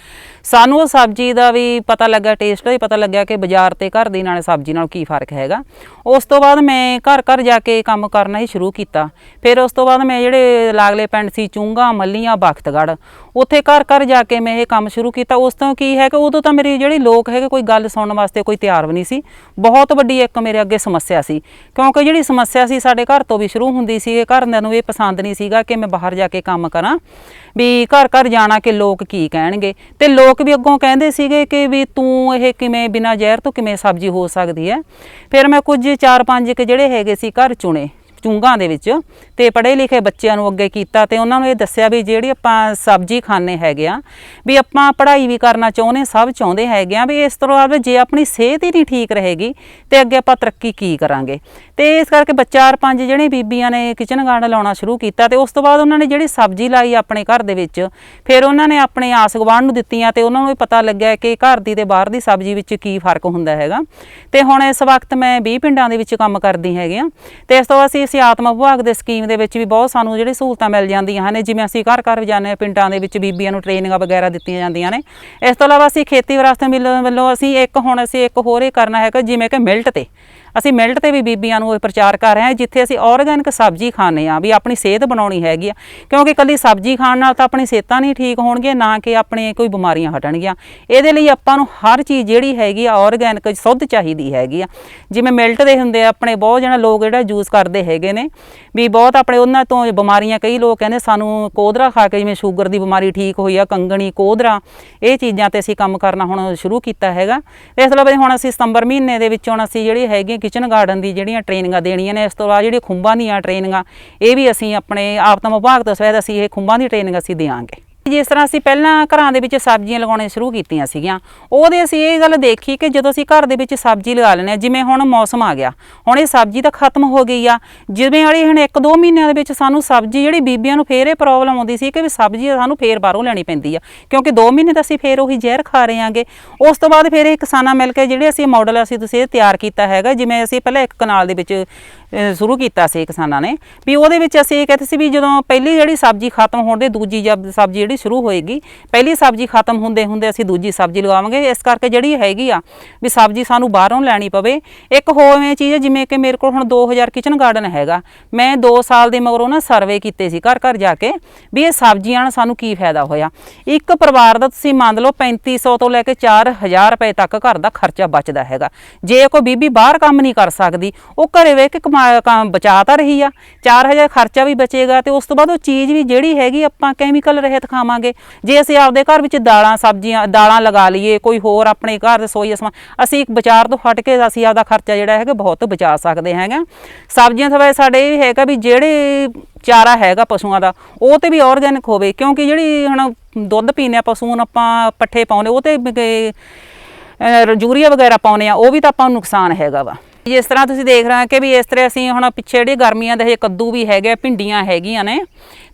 ਸਾਨੂੰ ਉਹ ਸਬਜ਼ੀ ਦਾ ਵੀ ਪਤਾ ਲੱਗਾ ਟੇਸਟ ਦਾ ਵੀ ਪਤਾ ਲੱਗਿਆ ਕਿ ਬਾਜ਼ਾਰ ਤੇ ਘਰ ਦੀ ਨਾਲ ਸਬਜ਼ੀ ਨਾਲ ਕੀ ਫ਼ਰਕ ਹੈਗਾ। ਉਸ ਤੋਂ ਬਾਅਦ ਮੈਂ ਘਰ ਘਰ ਜਾ ਕੇ ਕੰਮ ਕਰਨਾ ਹੀ ਸ਼ੁਰੂ ਕੀਤਾ। ਫਿਰ ਉਸ ਤੋਂ ਬਾਅਦ ਮੈਂ ਜਿਹੜੇ ਲਾਗਲੇ ਪਿੰਡ ਸੀ, ਚੁੰਗਾ, ਮੱਲੀਆਂ ਬਖਤਗੜ ਉੱਥੇ ਘਰ ਘਰ ਜਾ ਕੇ ਮੈਂ ਇਹ ਕੰਮ ਸ਼ੁਰੂ ਕੀਤਾ। ਉਸ ਤੋਂ ਕੀ ਹੈ ਕਿ ਉਦੋਂ ਤਾਂ ਮੇਰੀ ਜਿਹੜੀ ਲੋਕ ਹੈਗੇ ਕੋਈ ਗੱਲ ਸੁਣਨ ਵਾਸਤੇ ਕੋਈ ਤਿਆਰ ਵੀ ਨਹੀਂ ਸੀ। ਬਹੁਤ ਵੱਡੀ ਇੱਕ ਮੇਰੇ ਅੱਗੇ ਸਮੱਸਿਆ ਸੀ। ਕਿਉਂਕਿ ਜਿਹੜੀ ਸਮੱਸਿਆ ਸੀ ਸਾਡੇ ਘਰ ਤੋਂ ਵੀ ਸ਼ੁਰੂ ਹੁੰਦੀ ਸੀ ਇਹ ਘਰਦਿਆਂ ਨੂੰ ਇਹ ਪਸੰਦ ਨਹੀਂ ਸੀਗਾ ਕਿ ਮੈਂ ਬਾਹਰ ਜਾ ਕੇ ਕੰਮ ਕਰਾਂ। ਵੀ ਘਰ ਘਰ ਜਾਣਾ ਕਿ ਲੋਕ ਕੀ ਕਹਿਣਗੇ। ਤੇ ਲੋਕ ਵੀ ਅੱਗੋਂ ਕਹਿੰਦੇ ਸੀਗੇ ਕਿ ਵੀ ਤੂੰ ਇਹ ਕਿਵੇਂ ਬਿਨਾਂ ਜ਼ਹਿਰ ਤੋਂ ਕਿਵੇਂ ਸਬਜ਼ੀ ਹੋ ਸਕਦੀ ਹੈ। ਫਿਰ ਮੈਂ ਕੁਝ ਚਾਰ ਪੰਜ ਕਿ ਜਿਹੜੇ ਹੈਗੇ ਸੀ ਘਰ ਚੁਣੇ। ਚੁੰਗਾਂ ਦੇ ਵਿੱਚ ਤੇ ਪੜ੍ਹੇ ਲਿਖੇ ਬੱਚਿਆਂ ਨੂੰ ਅੱਗੇ ਕੀਤਾ ਤੇ ਉਹਨਾਂ ਨੂੰ ਇਹ ਦੱਸਿਆ ਵੀ ਜਿਹੜੀ ਆਪਾਂ ਸਬਜ਼ੀ ਖਾਣੇ ਹੈਗੇ ਆ, ਵੀ ਆਪਾਂ ਪੜ੍ਹਾਈ ਵੀ ਕਰਨਾ ਚਾਹੁੰਦੇ, ਸਭ ਚਾਹੁੰਦੇ ਹੈਗੇ ਆ ਵੀ ਇਸ ਤਰ੍ਹਾਂ ਬਾਅਦ ਜੇ ਆਪਣੀ ਸਿਹਤ ਹੀ ਨਹੀਂ ਠੀਕ ਰਹੇਗੀ ਤੇ ਅੱਗੇ ਆਪਾਂ ਤਰੱਕੀ ਕੀ ਕਰਾਂਗੇ। ਤੇ ਇਸ ਕਰਕੇ ਬੱਚਾ ਚਾਰ ਪੰਜ ਜਿਹੜੇ ਬੀਬੀਆਂ ਨੇ ਕਿਚਨ ਗਾਰਡਨ ਲਾਉਣਾ ਸ਼ੁਰੂ ਕੀਤਾ ਤੇ ਉਸ ਤੋਂ ਬਾਅਦ ਉਹਨਾਂ ਨੇ ਜਿਹੜੀ ਸਬਜ਼ੀ ਲਾਈ ਆਪਣੇ ਘਰ ਦੇ ਵਿੱਚ, ਫਿਰ ਉਹਨਾਂ ਨੇ ਆਪਣੇ ਆਸ ਗੁਆਂਢ ਨੂੰ ਦਿੱਤੀਆਂ ਤੇ ਉਹਨਾਂ ਨੂੰ ਪਤਾ ਲੱਗਿਆ ਕਿ ਘਰ ਦੀ ਤੇ ਬਾਹਰ ਦੀ ਸਬਜ਼ੀ ਵਿੱਚ ਕੀ ਫ਼ਰਕ ਹੁੰਦਾ ਹੈਗਾ। ਤੇ ਹੁਣ ਇਸ ਵਕਤ ਮੈਂ 20 ਪਿੰਡਾਂ ਦੇ ਵਿੱਚ ਕੰਮ ਕਰਦੀ ਹੈਗੀ ਆ ਤੇ ਇਸ ਤੋਂ ਬਾਅਦ ਅਸੀਂ ਅਸੀਂ ਆਤਮਾ ਵਿਭਾਗ ਦੇ ਸਕੀਮ ਦੇ ਵਿੱਚ ਵੀ ਬਹੁਤ ਸਾਨੂੰ ਜਿਹੜੀ ਸਹੂਲਤਾਂ ਮਿਲ ਜਾਂਦੀਆਂ ਹਨ, ਜਿਵੇਂ ਅਸੀਂ ਘਰ ਘਰ ਜਾਂਦੇ ਹਾਂ, ਪਿੰਡਾਂ ਦੇ ਵਿੱਚ ਬੀਬੀਆਂ ਨੂੰ ਟ੍ਰੇਨਿੰਗਾਂ ਵਗੈਰਾ ਦਿੱਤੀਆਂ ਜਾਂਦੀਆਂ ਨੇ। ਇਸ ਤੋਂ ਇਲਾਵਾ ਅਸੀਂ ਖੇਤੀ ਵਿਰਾਸਤ ਮਿਲ ਵੱਲੋਂ ਅਸੀਂ ਇੱਕ ਹੁਣ ਅਸੀਂ ਇੱਕ ਹੋਰ ਇਹ ਕਰਨਾ ਹੈਗਾ, ਜਿਵੇਂ ਕਿ ਮਿਲਟ ਤੇ। ਅਸੀਂ ਮਿਲਟ ਤੇ ਵੀ ਬੀਬੀਆਂ ਨੂੰ ਇਹ ਪ੍ਰਚਾਰ ਕਰ ਰਹੇ ਹਾਂ, ਜਿੱਥੇ ਅਸੀਂ ਆਰਗੈਨਿਕ ਸਬਜ਼ੀ ਖਾਣੇ ਆ ਵੀ ਆਪਣੀ ਸਿਹਤ ਬਣਾਉਣੀ ਹੈਗੀ ਆ। ਕਿਉਂਕਿ ਕੱਲੀ ਸਬਜ਼ੀ ਖਾਣ ਨਾਲ ਤਾਂ ਆਪਣੀ ਸਿਹਤਾਂ ਨਹੀਂ ਠੀਕ ਹੋਣਗੀਆਂ, ਨਾ ਕਿ ਆਪਣੇ ਕੋਈ ਬਿਮਾਰੀਆਂ ਹਟਣਗੀਆਂ। ਇਹਦੇ ਲਈ ਆਪਾਂ ਨੂੰ ਹਰ ਚੀਜ਼ ਜਿਹੜੀ ਹੈਗੀ ਆ ਆਰਗੈਨਿਕ ਸ਼ੁੱਧ ਚਾਹੀਦੀ ਹੈਗੀ ਆ। ਜਿਵੇਂ ਮਿਲਟ ਦੇ ਹੁੰਦੇ ਆ, ਆਪਣੇ ਬਹੁਤ ਜਣਾ ਲੋਕ ਜਿਹੜਾ ਯੂਜ਼ ਕਰਦੇ ਹੈਗੇ ਹੈਗੇ ਨੇ। ਵੀ ਬਹੁਤ ਆਪਣੇ ਉਹਨਾਂ ਤੋਂ ਬਿਮਾਰੀਆਂ ਕਈ ਲੋਕ ਕਹਿੰਦੇ ਸਾਨੂੰ ਕੋਧਰਾ ਖਾ ਕੇ ਜਿਵੇਂ ਸ਼ੂਗਰ ਦੀ ਬਿਮਾਰੀ ਠੀਕ ਹੋਈ ਆ, ਕੰਗਣੀ, ਕੋਧਰਾ, ਇਹ ਚੀਜ਼ਾਂ ਤੇ ਅਸੀਂ ਕੰਮ ਕਰਨਾ ਹੁਣ ਸ਼ੁਰੂ ਕੀਤਾ ਹੈਗਾ। ਤੇ ਇਸ ਤੋਂ ਇਲਾਵਾ ਹੁਣ ਅਸੀਂ ਸਤੰਬਰ ਮਹੀਨੇ ਦੇ ਵਿੱਚ ਹੁਣ ਅਸੀਂ ਜਿਹੜੀ ਹੈਗੀ ਕਿਚਨ ਗਾਰਡਨ ਦੀ ਜਿਹੜੀਆਂ ਟ੍ਰੇਨਿੰਗਾਂ ਦੇਣੀਆਂ ਨੇ, ਇਸ ਤੋਂ ਬਾਅਦ ਜਿਹੜੀਆਂ ਖੁੰਬਾਂ ਦੀਆਂ ਟ੍ਰੇਨਿੰਗਾਂ ਇਹ ਵੀ ਅਸੀਂ ਆਪਣੇ ਆਪ ਆਪਤਮ ਵਿਭਾਗ ਤੋਂ ਸਵੈਦ ਅਸੀਂ ਇਹ ਖੁੰਬਾਂ ਦੀ ਟ੍ਰੇਨਿੰਗ ਅਸੀਂ ਦੇਵਾਂਗੇ ਜਿਸ ਤਰ੍ਹਾਂ ਅਸੀਂ ਪਹਿਲਾਂ ਘਰਾਂ ਦੇ ਵਿੱਚ ਸਬਜ਼ੀਆਂ ਲਗਾਉਣੀਆਂ ਸ਼ੁਰੂ ਕੀਤੀਆਂ ਸੀਗੀਆਂ, ਉਹਦੇ ਅਸੀਂ ਇਹ ਗੱਲ ਦੇਖੀ ਕਿ ਜਦੋਂ ਅਸੀਂ ਘਰ ਦੇ ਵਿੱਚ ਸਬਜ਼ੀ ਲਗਾ ਲੈਂਦੇ ਹਾਂ, ਜਿਵੇਂ ਹੁਣ ਮੌਸਮ ਆ ਗਿਆ, ਹੁਣ ਇਹ ਸਬਜ਼ੀ ਤਾਂ ਖਤਮ ਹੋ ਗਈ ਆ, ਜਿਵੇਂ ਵਾਲੀ ਹੁਣ 1-2 ਮਹੀਨਿਆਂ ਦੇ ਵਿੱਚ ਸਾਨੂੰ ਸਬਜ਼ੀ ਜਿਹੜੀ ਬੀਬੀਆਂ ਨੂੰ ਫੇਰ ਇਹ ਪ੍ਰੋਬਲਮ ਆਉਂਦੀ ਸੀ ਕਿ ਵੀ ਸਬਜ਼ੀ ਸਾਨੂੰ ਫੇਰ ਬਾਹਰੋਂ ਲੈਣੀ ਪੈਂਦੀ ਆ, ਕਿਉਂਕਿ 2 ਮਹੀਨੇ ਤਾਂ ਅਸੀਂ ਫੇਰ ਉਹੀ ਜ਼ਹਿਰ ਖਾ ਰਹੇ ਆਂਗੇ ਉਸ ਤੋਂ ਬਾਅਦ ਫੇਰ ਇਹ ਕਿਸਾਨਾਂ ਮਿਲ ਕੇ ਜਿਹੜੇ ਅਸੀਂ ਮਾਡਲ ਅਸੀਂ ਤੁਸੀਂ ਇਹ ਤਿਆਰ ਕੀਤਾ ਹੈਗਾ, ਜਿਵੇਂ ਅਸੀਂ ਪਹਿਲਾਂ ਇੱਕ ਕਨਾਲ ਦੇ ਵਿੱਚ ਸ਼ੁਰੂ ਕੀਤਾ ਸੀ ਕਿਸਾਨਾਂ ਨੇ। ਵੀ ਉਹਦੇ ਵਿੱਚ ਅਸੀਂ ਇਹ ਕਹਿੰਦੇ ਸੀ ਵੀ ਜਦੋਂ ਪਹਿਲੀ ਜਿਹੜੀ ਸਬਜ਼ੀ ਖਤਮ ਹੋਣ ਦੇ ਦੂਜੀ ਜਬ ਸਬਜ਼ੀ ਜਿਹੜੀ ਸ਼ੁਰੂ ਹੋਏਗੀ, ਪਹਿਲੀ ਸਬਜ਼ੀ ਖਤਮ ਹੁੰਦੇ ਹੁੰਦੇ ਅਸੀਂ ਦੂਜੀ ਸਬਜ਼ੀ ਲਗਾਵਾਂਗੇ। ਇਸ ਕਰਕੇ ਜਿਹੜੀ ਹੈਗੀ ਆ ਵੀ ਸਬਜ਼ੀ ਸਾਨੂੰ ਬਾਹਰੋਂ ਲੈਣੀ ਪਵੇ। ਇੱਕ ਹੋਵੇਂ ਚੀਜ਼ ਜਿਵੇਂ ਕਿ ਮੇਰੇ ਕੋਲ ਹੁਣ 2000 ਕਿਚਨ ਗਾਰਡਨ ਹੈਗਾ। ਮੈਂ 2 ਸਾਲ ਦੇ ਮਗਰੋਂ ਨਾ ਸਰਵੇ ਕੀਤੇ ਸੀ ਘਰ ਘਰ ਜਾ ਕੇ ਵੀ ਇਹ ਸਬਜ਼ੀਆਂ ਨਾਲ ਸਾਨੂੰ ਕੀ ਫਾਇਦਾ ਹੋਇਆ। ਇੱਕ ਪਰਿਵਾਰ ਦਾ ਤੁਸੀਂ ਮੰਨ ਲਓ 3500 ਤੋਂ ਲੈ ਕੇ 4000 ਰੁਪਏ ਤੱਕ ਘਰ ਦਾ ਖਰਚਾ ਬਚਦਾ ਹੈਗਾ। ਜੇ ਕੋਈ ਬੀਬੀ ਬਾਹਰ ਕੰਮ ਨਹੀਂ ਕਰ ਸਕਦੀ, ਉਹ ਘਰੇ ਵੇਖ ਕੇ ਕਮਾ ਬਚਾ ਤਾਂ ਰਹੀ ਆ 4000 ਖਰਚਾ ਵੀ ਬਚੇਗਾ ਤੇ ਉਸ ਤੋਂ ਬਾਅਦ ਉਹ ਚੀਜ਼ ਵੀ ਜਿਹੜੀ ਹੈਗੀ ਆਪਾਂ ਕੈਮੀਕਲ ਰਹਿਤ ਖਾਵਾਂਗੇ। ਜੇ ਅਸੀਂ ਆਪਦੇ ਘਰ ਵਿੱਚ ਦਾਲਾਂ, ਸਬਜ਼ੀਆਂ, ਦਾਲਾਂ ਲਗਾ ਲਈਏ, ਕੋਈ ਹੋਰ ਆਪਣੇ ਘਰ ਰਸੋਈ ਸਮਾਨ, ਅਸੀਂ ਇੱਕ ਬਾਜ਼ਾਰ ਤੋਂ ਫਟ ਕੇ ਅਸੀਂ ਆਪਦਾ ਖਰਚਾ ਜਿਹੜਾ ਹੈਗਾ ਬਹੁਤ ਬਚਾ ਸਕਦੇ ਹੈਗਾ ਸਬਜ਼ੀਆਂ ਤੋਂ ਸਾਡੇ ਇਹ ਹੈਗਾ ਵੀ ਜਿਹੜੇ ਚਾਰਾ ਹੈਗਾ ਪਸ਼ੂਆਂ ਦਾ, ਉਹ ਤੇ ਵੀ ਆਰਗੈਨਿਕ ਹੋਵੇ, ਕਿਉਂਕਿ ਜਿਹੜੀ ਹੁਣ ਦੁੱਧ ਪੀਨੇ ਆ ਪਸ਼ੂ ਨੂੰ ਆਪਾਂ ਪੱਠੇ ਪਾਉਂਦੇ, ਉਹ ਤੇ ਯੂਰੀਆ ਵਗੈਰਾ ਪਾਉਂਦੇ ਆ, ਉਹ ਵੀ ਤਾਂ ਆਪਾਂ ਨੂੰ ਨੁਕਸਾਨ ਹੈਗਾ ਵਾ। ਜਿਸ ਤਰ੍ਹਾਂ ਤੁਸੀਂ ਦੇਖ ਰਹੇ ਹੋ ਕਿ ਵੀ ਇਸ ਤਰ੍ਹਾਂ ਅਸੀਂ ਹੁਣ ਪਿੱਛੇ ਜਿਹੜੀ ਗਰਮੀਆਂ ਦੇ ਇਹ ਕੱਦੂ ਵੀ ਹੈਗੇ ਭਿੰਡੀਆਂ ਹੈਗੀਆਂ ਨੇ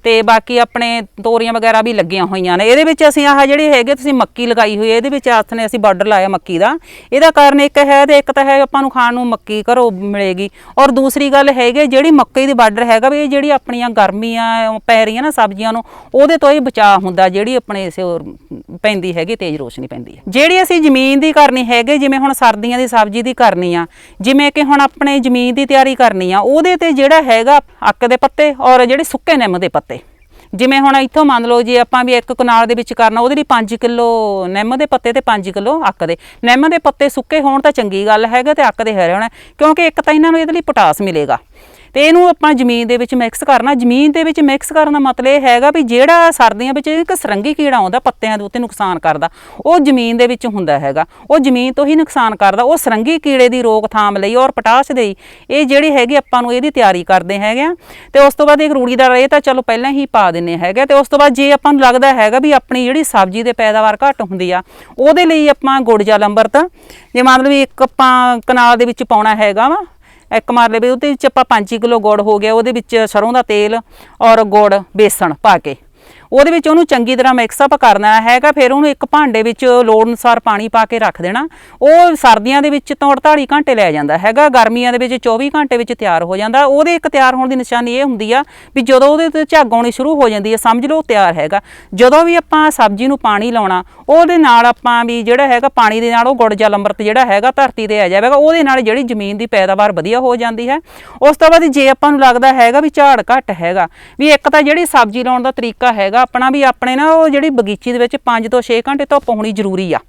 ਤੇ ਬਾਕੀ ਆਪਣੇ ਤੋਰੀਆਂ ਵਗੈਰਾ ਵੀ ਲੱਗੀਆਂ ਹੋਈਆਂ ਨੇ। ਇਹਦੇ ਵਿੱਚ ਅਸੀਂ ਆਹ ਜਿਹੜੇ ਹੈਗੇ ਤੁਸੀਂ ਮੱਕੀ ਲਗਾਈ ਹੋਈ ਹੈ ਇਹਦੇ ਵਿੱਚ ਹੱਥ ਨੇ ਅਸੀਂ ਬਾਰਡਰ ਲਾਇਆ ਮੱਕੀ ਦਾ। ਇਹਦਾ ਕਾਰਨ ਇੱਕ ਹੈ ਤੇ ਇੱਕ ਤਾਂ ਹੈ ਆਪਾਂ ਨੂੰ ਖਾਣ ਨੂੰ ਮੱਕੀ ਘਰੋਂ ਮਿਲੇਗੀ। ਔਰ ਦੂਸਰੀ ਗੱਲ ਹੈਗੀ ਜਿਹੜੀ ਮੱਕੀ ਦੀ ਬਾਰਡਰ ਹੈਗਾ ਵੀ ਇਹ ਜਿਹੜੀ ਆਪਣੀਆਂ ਗਰਮੀਆਂ ਪੈ ਰਹੀਆਂ ਨਾ ਸਬਜ਼ੀਆਂ ਨੂੰ, ਉਹਦੇ ਤੋਂ ਇਹ ਬਚਾਅ ਹੁੰਦਾ, ਜਿਹੜੀ ਆਪਣੇ ਇਸੇ ਪੈਂਦੀ ਹੈਗੀ, ਤੇਜ਼ ਰੋਸ਼ਨੀ ਪੈਂਦੀ ਹੈ। ਜਿਹੜੀ ਅਸੀਂ ਜ਼ਮੀਨ ਦੀ ਕਰਨੀ ਹੈਗੇ, ਜਿਵੇਂ ਹੁਣ ਸਰਦੀਆਂ ਦੀ ਸਬਜ਼ੀ ਦੀ ਕਰਨੀ ਆ, ਜਿਵੇਂ ਕਿ ਹੁਣ ਆਪਣੇ ਜ਼ਮੀਨ ਦੀ ਤਿਆਰੀ ਕਰਨੀ ਆ, ਉਹਦੇ ਤੇ ਜਿਹੜਾ ਹੈਗਾ ਅੱਕ ਦੇ ਪੱਤੇ ਔਰ ਜਿਹੜੇ ਸੁੱਕੇ ਨਿੰਮ ਦੇ ਪੱਤੇ। ਜਿਵੇਂ ਹੁਣ ਇੱਥੋਂ ਮੰਨ ਲਓ ਜੇ ਆਪਾਂ ਵੀ ਇੱਕ ਕਨਾਲ ਦੇ ਵਿੱਚ ਕਰਨਾ, ਉਹਦੇ ਲਈ 5 ਕਿਲੋ ਨਿੰਮ ਦੇ ਪੱਤੇ ਤੇ 5 ਕਿਲੋ ਅੱਕ ਦੇ। ਨਿੰਮ ਦੇ ਪੱਤੇ ਸੁੱਕੇ ਹੋਣ ਤਾਂ ਚੰਗੀ ਗੱਲ ਹੈਗਾ ਤੇ ਅੱਕ ਦੇ ਹਰੇ ਹੋਣਾ, ਕਿਉਂਕਿ ਇੱਕ ਤਾਂ ਇਹਨਾਂ ਨੂੰ ਇਹਦੇ ਲਈ ਪੋਟਾਸ ਮਿਲੇਗਾ। ਤੇ ਇਹਨੂੰ ਆਪਾਂ ਜ਼ਮੀਨ ਦੇ ਵਿੱਚ ਮਿਕਸ ਕਰਨਾ। ਜ਼ਮੀਨ ਦੇ ਵਿੱਚ ਮਿਕਸ ਕਰਨ ਦਾ ਮਤਲਬ ਇਹ ਹੈਗਾ ਵੀ ਜਿਹੜਾ ਸਰਦੀਆਂ ਵਿੱਚ ਇੱਕ ਸਰੰਗੀ ਕੀੜਾ ਆਉਂਦਾ ਪੱਤਿਆਂ ਦੇ ਉੱਤੇ ਨੁਕਸਾਨ ਕਰਦਾ, ਉਹ ਜ਼ਮੀਨ ਦੇ ਵਿੱਚ ਹੁੰਦਾ ਹੈਗਾ। ਉਹ ਜ਼ਮੀਨ ਤੋਂ ਹੀ ਨੁਕਸਾਨ ਕਰਦਾ। ਉਹ ਸਰੰਗੀ ਕੀੜੇ ਦੀ ਰੋਕਥਾਮ ਲਈ ਔਰ ਪਟਾਸ਼ ਦੇ ਇਹ ਜਿਹੜੀ ਹੈਗੀ ਆਪਾਂ ਨੂੰ ਇਹਦੀ ਤਿਆਰੀ ਕਰਦੇ ਹੈਗੇ ਆ। ਤੇ ਉਸ ਤੋਂ ਬਾਅਦ ਇੱਕ ਰੂੜੀ ਦਾ ਰੇਹ ਤਾਂ ਚਲੋ ਪਹਿਲਾਂ ਹੀ ਪਾ ਦਿੰਨੇ ਹੈਗੇ ਤੇ ਉਸ ਤੋਂ ਬਾਅਦ ਜੇ ਆਪਾਂ ਨੂੰ ਲੱਗਦਾ ਹੈਗਾ ਵੀ ਆਪਣੀ ਜਿਹੜੀ ਸਬਜ਼ੀ ਦੇ ਪੈਦਾਵਾਰ ਘੱਟ ਹੁੰਦੀ ਆ, ਉਹਦੇ ਲਈ ਆਪਾਂ ਗੁੜ ਜਾਂ ਲੰਬਰ ਤਾਂ ਜੇ ਮੰਨ ਲਓ ਇੱਕ ਆਪਾਂ ਕਨਾਲ ਦੇ ਵਿੱਚ ਪਾਉਣਾ ਹੈਗਾ ਵਾ ਇੱਕ ਮਾਰ ਲਵੇ, ਉਹਦੇ ਵਿੱਚ ਆਪਾਂ 5 ਕਿਲੋ ਗੁੜ ਹੋ ਗਿਆ, ਉਹਦੇ ਵਿੱਚ ਸਰੋਂ ਦਾ ਤੇਲ ਔਰ ਗੁੜ, ਬੇਸਣ ਪਾ ਕੇ। ਉਹਦੇ ਵਿੱਚ ਉਹਨੂੰ ਚੰਗੀ ਤਰ੍ਹਾਂ ਮਿਕਸ ਅਪ ਕਰਨਾ ਹੈਗਾ, ਫਿਰ ਉਹਨੂੰ ਇੱਕ ਭਾਂਡੇ ਵਿੱਚ ਲੋੜ ਅਨੁਸਾਰ ਪਾਣੀ ਪਾ ਕੇ ਰੱਖ ਦੇਣਾ। ਉਹ ਸਰਦੀਆਂ ਦੇ ਵਿੱਚ ਤੋਂ 48 ਘੰਟੇ ਲੈ ਜਾਂਦਾ ਹੈਗਾ, ਗਰਮੀਆਂ ਦੇ ਵਿੱਚ 24 ਘੰਟੇ ਵਿੱਚ ਤਿਆਰ ਹੋ ਜਾਂਦਾ। ਉਹਦੇ ਇੱਕ ਤਿਆਰ ਹੋਣ ਦੀ ਨਿਸ਼ਾਨੀ ਇਹ ਹੁੰਦੀ ਆ ਵੀ ਜਦੋਂ ਉਹਦੇ ਤੇ ਝੱਗ ਆਉਣੀ ਸ਼ੁਰੂ ਹੋ ਜਾਂਦੀ ਹੈ ਸਮਝ ਲਓ ਤਿਆਰ ਹੈਗਾ। ਜਦੋਂ ਵੀ ਆਪਾਂ ਸਬਜ਼ੀ ਨੂੰ ਪਾਣੀ ਲਾਉਣਾ, ਉਹਦੇ ਨਾਲ ਆਪਾਂ ਵੀ ਜਿਹੜਾ ਹੈਗਾ ਪਾਣੀ ਦੇ ਨਾਲ ਉਹ ਗੁੜ ਜਾਂ ਲੰਬਰਤ ਜਿਹੜਾ ਹੈਗਾ ਧਰਤੀ ਤੇ ਆ ਜਾਵੇਗਾ, ਉਹਦੇ ਨਾਲ ਜਿਹੜੀ ਜ਼ਮੀਨ ਦੀ ਪੈਦਾਵਾਰ ਵਧੀਆ ਹੋ ਜਾਂਦੀ ਹੈ। ਉਸ ਤੋਂ ਬਾਅਦ ਜੇ ਆਪਾਂ ਨੂੰ ਲੱਗਦਾ ਹੈਗਾ ਵੀ ਝਾੜ ਘੱਟ ਹੈਗਾ, ਵੀ ਇੱਕ ਤਾਂ ਜਿਹੜੀ ਸਬਜ਼ੀ ਲਾਉਣ ਦਾ ਤਰੀਕਾ ਹੈਗਾ ਆਪਣਾ ਵੀ ਆਪਣੇ ਨਾ ਉਹ ਜਿਹੜੀ ਬਗੀਚੀ ਦੇ ਵਿੱਚ 5 ਤੋਂ 6 ਘੰਟੇ ਧੁੱਪ ਹੋਣੀ ਜ਼ਰੂਰੀ ਆ।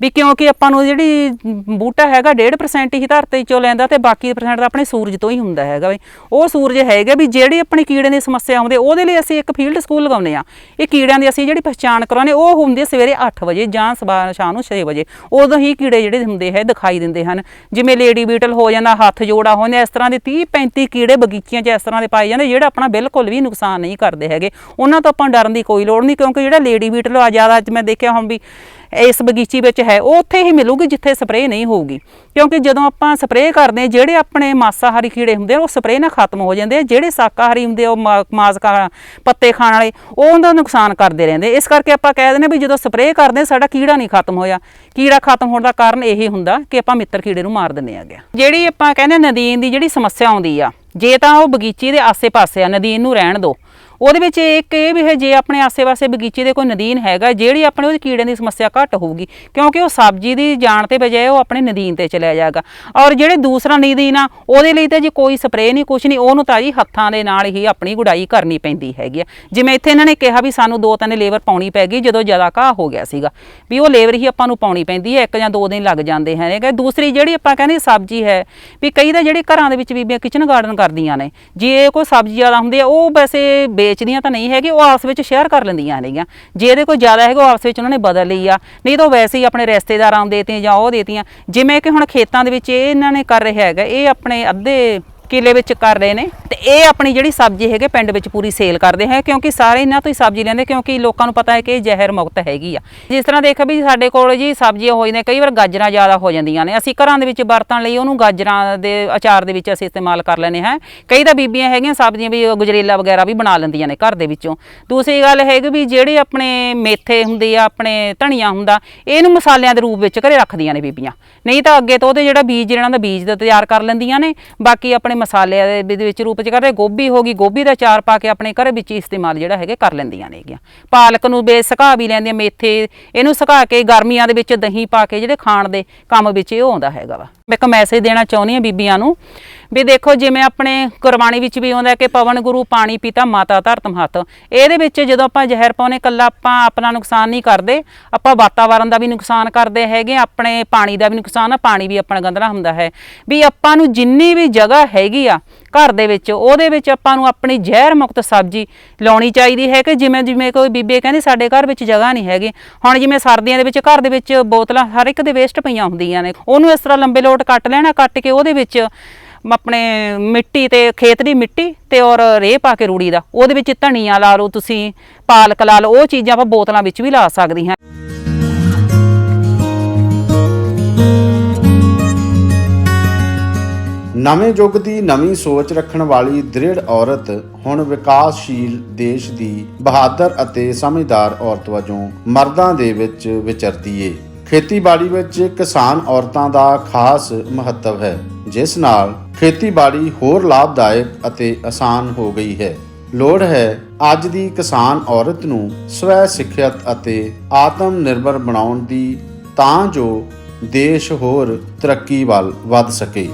ਵੀ ਕਿਉਂਕਿ ਆਪਾਂ ਨੂੰ ਜਿਹੜੀ ਬੂਟਾ ਹੈਗਾ 1.5% ਹੀ ਧਰਤੀ ਚੋਂ ਲੈਂਦਾ ਤੇ ਬਾਕੀ ਪਰਸੈਂਟ ਤਾਂ ਆਪਣੇ ਸੂਰਜ ਤੋਂ ਹੀ ਹੁੰਦਾ ਹੈਗਾ ਵੀ ਉਹ ਸੂਰਜ ਹੈਗਾ ਵੀ ਜਿਹੜੀ ਆਪਣੀ ਕੀੜੇ ਦੀ ਸਮੱਸਿਆ ਆਉਂਦੀ, ਉਹਦੇ ਲਈ ਅਸੀਂ ਇੱਕ ਫੀਲਡ ਸਕੂਲ ਲਗਾਉਂਦੇ ਆ ਇਹ ਕੀੜਿਆਂ ਦੀ ਅਸੀਂ ਜਿਹੜੀ ਪਛਾਣ ਕਰਾਉਂਦੇ, ਉਹ ਹੁੰਦੀ ਸਵੇਰੇ 8 ਵਜੇ ਜਾਂ ਸਵੇਰ ਸ਼ਾਮ ਨੂੰ 6 ਵਜੇ। ਉਦੋਂ ਹੀ ਕੀੜੇ ਜਿਹੜੇ ਹੁੰਦੇ ਹੈ, ਦਿਖਾਈ ਦਿੰਦੇ ਹਨ। ਜਿਵੇਂ ਲੇਡੀ ਬੀਟਲ ਹੋ ਜਾਂਦਾ, ਹੱਥ ਜੋੜਾ ਹੋ ਜਾਂਦਾ, ਇਸ ਤਰ੍ਹਾਂ ਦੇ 30 35 ਕੀੜੇ ਬਗੀਚੀਆਂ 'ਚ ਇਸ ਤਰ੍ਹਾਂ ਦੇ ਪਾਏ ਜਾਂਦੇ, ਜਿਹੜਾ ਆਪਣਾ ਬਿਲਕੁਲ ਵੀ ਨੁਕਸਾਨ ਨਹੀਂ ਕਰਦੇ ਹੈਗੇ। ਉਹਨਾਂ ਤੋਂ ਆਪਾਂ ਡਰਨ ਦੀ ਕੋਈ ਲੋੜ ਨਹੀਂ, ਕਿਉਂਕਿ ਜਿਹੜਾ ਲੇਡੀ ਬੀਟਲ ਆ, ਜ਼ਿਆਦਾ ਅੱਜ ਮੈਂ ਦੇਖਿਆ ਹੁਣ ਵੀ ਇਸ ਬਗੀਚੀ ਵਿੱਚ ਹੈ, ਉਹ ਉੱਥੇ ਹੀ ਮਿਲੂਗੀ ਜਿੱਥੇ ਸਪਰੇਅ ਨਹੀਂ ਹੋਊਗੀ। ਕਿਉਂਕਿ ਜਦੋਂ ਆਪਾਂ ਸਪਰੇਅ ਕਰਦੇ ਜਿਹੜੇ ਆਪਣੇ ਮਾਸਾਹਾਰੀ ਕੀੜੇ ਹੁੰਦੇ ਉਹ ਸਪਰੇਅ ਨਾਲ ਖਤਮ ਹੋ ਜਾਂਦੇ ਆ। ਜਿਹੜੇ ਸ਼ਾਕਾਹਾਰੀ ਹੁੰਦੇ ਉਹ ਮਾ- ਮਾਸ ਖਾ ਪੱਤੇ ਖਾਣ ਵਾਲੇ, ਉਹ ਉਹਦਾ ਨੁਕਸਾਨ ਕਰਦੇ ਰਹਿੰਦੇ ਇਸ ਕਰਕੇ ਆਪਾਂ ਕਹਿ ਦਿੰਦੇ ਵੀ ਜਦੋਂ ਸਪਰੇਅ ਕਰਦੇ ਸਾਡਾ ਕੀੜਾ ਨਹੀਂ ਖਤਮ ਹੋਇਆ। ਕੀੜਾ ਖਤਮ ਹੋਣ ਦਾ ਕਾਰਨ ਇਹੀ ਹੁੰਦਾ ਕਿ ਆਪਾਂ ਮਿੱਤਰ ਕੀੜੇ ਨੂੰ ਮਾਰ ਦਿੰਦੇ ਗਿਆ ਜਿਹੜੀ ਆਪਾਂ ਕਹਿੰਦੇ ਨਦੀਨ ਦੀ ਜਿਹੜੀ ਸਮੱਸਿਆ ਆਉਂਦੀ ਆ, ਜੇ ਤਾਂ ਉਹ ਬਗੀਚੀ ਦੇ ਆਸੇ-ਪਾਸੇ ਆ, ਨਦੀਨ ਨੂੰ ਰਹਿਣ ਦਿਓ। ਉਹਦੇ ਵਿੱਚ ਇੱਕ ਇਹ ਵੀ ਹੈ, ਜੇ ਆਪਣੇ ਆਸੇ-ਪਾਸੇ ਬਗੀਚੇ ਦੇ ਕੋਈ ਨਦੀਨ ਹੈਗਾ, ਜਿਹੜੀ ਆਪਣੇ ਉਹਦੇ ਕੀੜਿਆਂ ਦੀ ਸਮੱਸਿਆ ਘੱਟ ਹੋਊਗੀ, ਕਿਉਂਕਿ ਉਹ ਸਬਜ਼ੀ ਦੀ ਜਾਣ ਤੇ ਬਜਾਏ ਉਹ ਆਪਣੇ ਨਦੀਨ ਤੇ ਚਲਿਆ ਜਾਏਗਾ। ਔਰ ਜਿਹੜੇ ਦੂਸਰਾ ਨਦੀਨ ਆ, ਉਹਦੇ ਲਈ ਤਾਂ ਜੀ ਕੋਈ ਸਪਰੇਅ ਨਹੀਂ, ਕੁਛ ਨਹੀਂ, ਉਹਨੂੰ ਤਾਂ ਜੀ ਹੱਥਾਂ ਦੇ ਨਾਲ ਹੀ ਆਪਣੀ ਗੁਡਾਈ ਕਰਨੀ ਪੈਂਦੀ ਹੈਗੀ ਆ। ਜਿਵੇਂ ਇੱਥੇ ਇਹਨਾਂ ਨੇ ਕਿਹਾ ਵੀ ਸਾਨੂੰ ਦੋ ਤਿੰਨ ਲੇਬਰ ਪਾਉਣੀ ਪੈ ਗਈ, ਜਦੋਂ ਜ਼ਿਆਦਾ ਘਾਹ ਹੋ ਗਿਆ ਸੀਗਾ। ਵੀ ਉਹ ਲੇਬਰ ਹੀ ਆਪਾਂ ਨੂੰ ਪਾਉਣੀ ਪੈਂਦੀ ਹੈ, ਇੱਕ ਜਾਂ ਦੋ ਦਿਨ ਲੱਗ ਜਾਂਦੇ ਹੈਗੇ। ਦੂਸਰੀ ਜਿਹੜੀ ਆਪਾਂ ਕਹਿੰਦੇ ਸਬਜ਼ੀ ਹੈ, ਵੀ ਕਈ ਤਾਂ ਜਿਹੜੇ ਘਰਾਂ ਦੇ ਵਿੱਚ ਬੀਬੀਆਂ ਕਿਚਨ ਗਾਰਡਨ ਕਰਦੀਆਂ ਨੇ, ਜੇ ਕੋਈ ਸਬਜ਼ੀ ਜ਼ਿਆਦਾ ਹੁੰਦੀ ਆ ਉਹ ਵੈਸੇ ਵੇਚਦੀਆਂ ਤਾਂ ਨਹੀਂ ਹੈਗੀ ਉਹ ਆਪਸ ਵਿੱਚ ਸ਼ੇਅਰ ਕਰ ਲੈਂਦੀਆਂ ਨੇਗੀਆਂ। ਜੇ ਇਹਦੇ ਕੋਈ ਜ਼ਿਆਦਾ ਹੈਗਾ, ਉਹ ਆਪਸ ਵਿੱਚ ਉਹਨਾਂ ਨੇ ਬਦਲ ਲਈ ਆ। ਨਹੀਂ ਤਾਂ ਉਹ ਵੈਸੇ ਹੀ ਆਪਣੇ ਰਿਸ਼ਤੇਦਾਰਾਂ ਨੂੰ ਦੇਤੀਆਂ ਜਾਂ ਉਹ ਦੇਤੀਆਂ ਜਿਵੇਂ ਕਿ ਹੁਣ ਖੇਤਾਂ ਦੇ ਵਿੱਚ ਇਹ ਇਹਨਾਂ ਨੇ ਕਰ ਰਿਹਾ ਹੈਗਾ, ਇਹ ਆਪਣੇ ਅੱਧੇ ਕਿਲੇ ਵਿੱਚ ਕਰ ਰਹੇ ਨੇ ਤੇ ਇਹ ਆਪਣੀ ਜਿਹੜੀ ਸਬਜ਼ੀ ਹੈਗੇ ਪਿੰਡ ਵਿੱਚ ਪੂਰੀ ਸੇਲ ਕਰਦੇ ਹੈ, ਕਿਉਂਕਿ ਸਾਰੇ ਇਹਨਾਂ ਤੋਂ ਹੀ ਸਬਜ਼ੀ ਲੈਂਦੇ, ਕਿਉਂਕਿ ਲੋਕਾਂ ਨੂੰ ਪਤਾ ਹੈ ਕਿ ਇਹ ਜ਼ਹਿਰ ਮੁਕਤ ਹੈਗੀ ਆ। ਜਿਸ ਤਰ੍ਹਾਂ ਦੇਖੋ ਵੀ ਸਾਡੇ ਕੋਲ ਜੀ ਸਬਜ਼ੀਆਂ ਹੋ ਜਾਂਦੀਆਂ, ਕਈ ਵਾਰ ਗਾਜਰਾਂ ਜ਼ਿਆਦਾ ਹੋ ਜਾਂਦੀਆਂ ਨੇ। ਅਸੀਂ ਘਰਾਂ ਦੇ ਵਿੱਚ ਵਰਤਣ ਲਈ ਉਹਨੂੰ ਗਾਜਰਾਂ ਦੇ ਅਚਾਰ ਦੇ ਵਿੱਚ ਅਸੀਂ ਇਸਤੇਮਾਲ ਕਰ ਲੈਨੇ ਹਾਂ। ਕਈ ਤਾਂ ਬੀਬੀਆਂ ਹੈਗੀਆਂ ਸਬਜ਼ੀਆਂ ਵੀ ਉਹ ਗਜਰੇਲਾ ਵਗੈਰਾ ਵੀ ਬਣਾ ਲੈਂਦੀਆਂ ਨੇ ਘਰ ਦੇ ਵਿੱਚੋਂ। ਦੂਸਰੀ ਗੱਲ ਹੈਗੀ ਵੀ ਜਿਹੜੇ ਆਪਣੇ ਮੇਥੇ ਹੁੰਦੇ ਆ, ਆਪਣੇ ਧਨੀਆ ਹੁੰਦਾ, ਇਹਨੂੰ ਮਸਾਲਿਆਂ ਦੇ ਰੂਪ ਵਿੱਚ ਘਰੇ ਰੱਖਦੀਆਂ ਨੇ ਬੀਬੀਆਂ। ਨਹੀਂ ਤਾਂ ਅੱਗੇ ਤੋਂ ਉਹਦੇ ਜਿਹੜਾ ਬੀਜ ਇਹਨਾਂ ਦਾ ਬੀਜ ਦਾ ਤਿਆਰ ਕਰ ਲੈਂਦੀਆਂ ਨੇ। ਬਾਕੀ ਆਪਣੇ ਮਸਾਲਿਆਂ ਦੇ ਵੀ- ਦੇ ਵਿੱਚ ਰੂਪ ਚ ਕਰਦੇ ਗੋਭੀ ਹੋ ਗਈ। ਗੋਭੀ ਦਾ ਚਾਰ ਪਾ ਕੇ ਆਪਣੇ ਘਰ ਵਿੱਚ ਹੀ ਇਸਤੇਮਾਲ ਜਿਹੜਾ ਹੈਗੇ ਕਰ ਲੈਂਦੀਆਂ ਨੇਗੀਆਂ ਪਾਲਕ ਨੂੰ ਬੇ ਸੁਕਾ ਵੀ ਲੈਂਦੀਆਂ ਮੇਥੇ। ਇਹਨੂੰ ਸੁਕਾ ਕੇ ਗਰਮੀਆਂ ਦੇ ਵਿੱਚ ਦਹੀਂ ਪਾ ਕੇ ਜਿਹੜੇ ਖਾਣ ਦੇ ਕੰਮ ਵਿੱਚ ਇਹ ਆਉਂਦਾ ਹੈਗਾ ਵਾ। ਮੈਂ ਇੱਕ ਮੈਸੇਜ ਦੇਣਾ ਚਾਹੁੰਦੀ ਹਾਂ ਬੀਬੀਆਂ ਨੂੰ। ਵੀ ਦੇਖੋ ਜਿਵੇਂ ਆਪਣੇ ਕੁਰਬਾਨੀ ਵਿੱਚ ਵੀ ਆਉਂਦਾ ਕਿ ਪਵਨ ਗੁਰੂ ਪਾਣੀ ਪੀਤਾ, ਮਾਤਾ ਧਰਤ ਮਹਤ ਇਹਦੇ ਵਿੱਚ ਜਦੋਂ ਆਪਾਂ ਜ਼ਹਿਰ ਪਾਉਨੇ ਕੱਲਾ ਆਪਾਂ ਆਪਣਾ ਨੁਕਸਾਨ ਨਹੀਂ ਕਰਦੇ। ਆਪਾਂ ਵਾਤਾਵਰਣ ਦਾ ਵੀ ਨੁਕਸਾਨ ਕਰਦੇ ਹੈਗੇ, ਆਪਣੇ ਪਾਣੀ ਦਾ ਵੀ ਨੁਕਸਾਨ ਆ, ਪਾਣੀ ਵੀ ਆਪਣਾ ਗੰਦਲਾ ਹੁੰਦਾ ਹੈ। ਵੀ ਆਪਾਂ ਨੂੰ ਜਿੰਨੀ ਵੀ ਜਗ੍ਹਾ ਹੈਗੀ ਆ, ਘਰ ਦੇ ਵਿੱਚ, ਉਹਦੇ ਵਿੱਚ ਆਪਾਂ ਨੂੰ ਆਪਣੀ ਜ਼ਹਿਰ ਮੁਕਤ ਸਬਜ਼ੀ ਲਾਉਣੀ ਚਾਹੀਦੀ ਹੈ ਕਿ ਜਿਵੇਂ ਜਿਵੇਂ ਕੋਈ ਬੀਬੇ ਕਹਿੰਦੀ, ਸਾਡੇ ਘਰ ਵਿੱਚ ਜਗ੍ਹਾ ਨਹੀਂ ਹੈਗੀ। ਹੁਣ ਜਿਵੇਂ ਸਰਦੀਆਂ ਦੇ ਵਿੱਚ ਘਰ ਦੇ ਵਿੱਚ ਬੋਤਲਾਂ ਹਰ ਇੱਕ ਦੇ ਵੇਸਟ ਪਈਆਂ ਹੁੰਦੀਆਂ ਨੇ। ਉਹਨੂੰ ਇਸ ਤਰ੍ਹਾਂ ਲੰਬੇ ਲੋਟ ਕੱਟ ਲੈਣਾ, ਕੱਟ ਕੇ ਉਹਦੇ ਵਿੱਚ ਆਪਣੇ ਮਿੱਟੀ ਤੇ, ਖੇਤ ਦੀ ਮਿੱਟੀ ਤੇ ਔਰ ਰੇਹ ਪਾ ਕੇ ਰੂੜੀ ਦਾ। ਉਹਦੇ ਵਿੱਚ ਧਨੀਆ ਲਾ ਲਓ ਤੁਸੀਂ, ਪਾਲਕ ਲਾ ਲਓ, ਉਹ ਚੀਜ਼ਾਂ ਆਪਾਂ ਬੋਤਲਾਂ ਵਿੱਚ ਵੀ ਲਾ ਸਕਦੇ ਹਾਂ। ਨਵੇਂ ਯੁੱਗ ਦੀ ਨਵੀਂ ਸੋਚ ਰੱਖਣ ਵਾਲੀ ਦ੍ਰਿੜ ਔਰਤ ਹੁਣ ਵਿਕਾਸਸ਼ੀਲ ਦੇਸ਼ ਦੀ ਬਹਾਦਰ ਅਤੇ ਸਮਝਦਾਰ ਔਰਤ ਵਜੋਂ ਮਰਦਾਂ ਦੇ ਵਿੱਚ ਵਿਚਰਦੀ ਏ। ਖੇਤੀਬਾੜੀ ਵਿੱਚ ਕਿਸਾਨ ਔਰਤਾਂ ਦਾ ਖਾਸ ਮਹੱਤਵ ਹੈ, ਜਿਸ ਨਾਲ ਖੇਤੀਬਾੜੀ ਹੋਰ ਲਾਭਦਾਇਕ ਅਤੇ ਆਸਾਨ ਹੋ ਗਈ ਹੈ। ਲੋੜ ਹੈ ਅੱਜ ਦੀ ਕਿਸਾਨ ਔਰਤ ਨੂੰ ਸਵੈ ਸਿੱਖਿਅਤ ਅਤੇ ਆਤਮ ਨਿਰਭਰ ਬਣਾਉਣ ਦੀ ਤਾਂ ਜੋ ਦੇਸ਼ ਹੋਰ ਤਰੱਕੀ ਵੱਲ ਵੱਧ ਸਕੇ।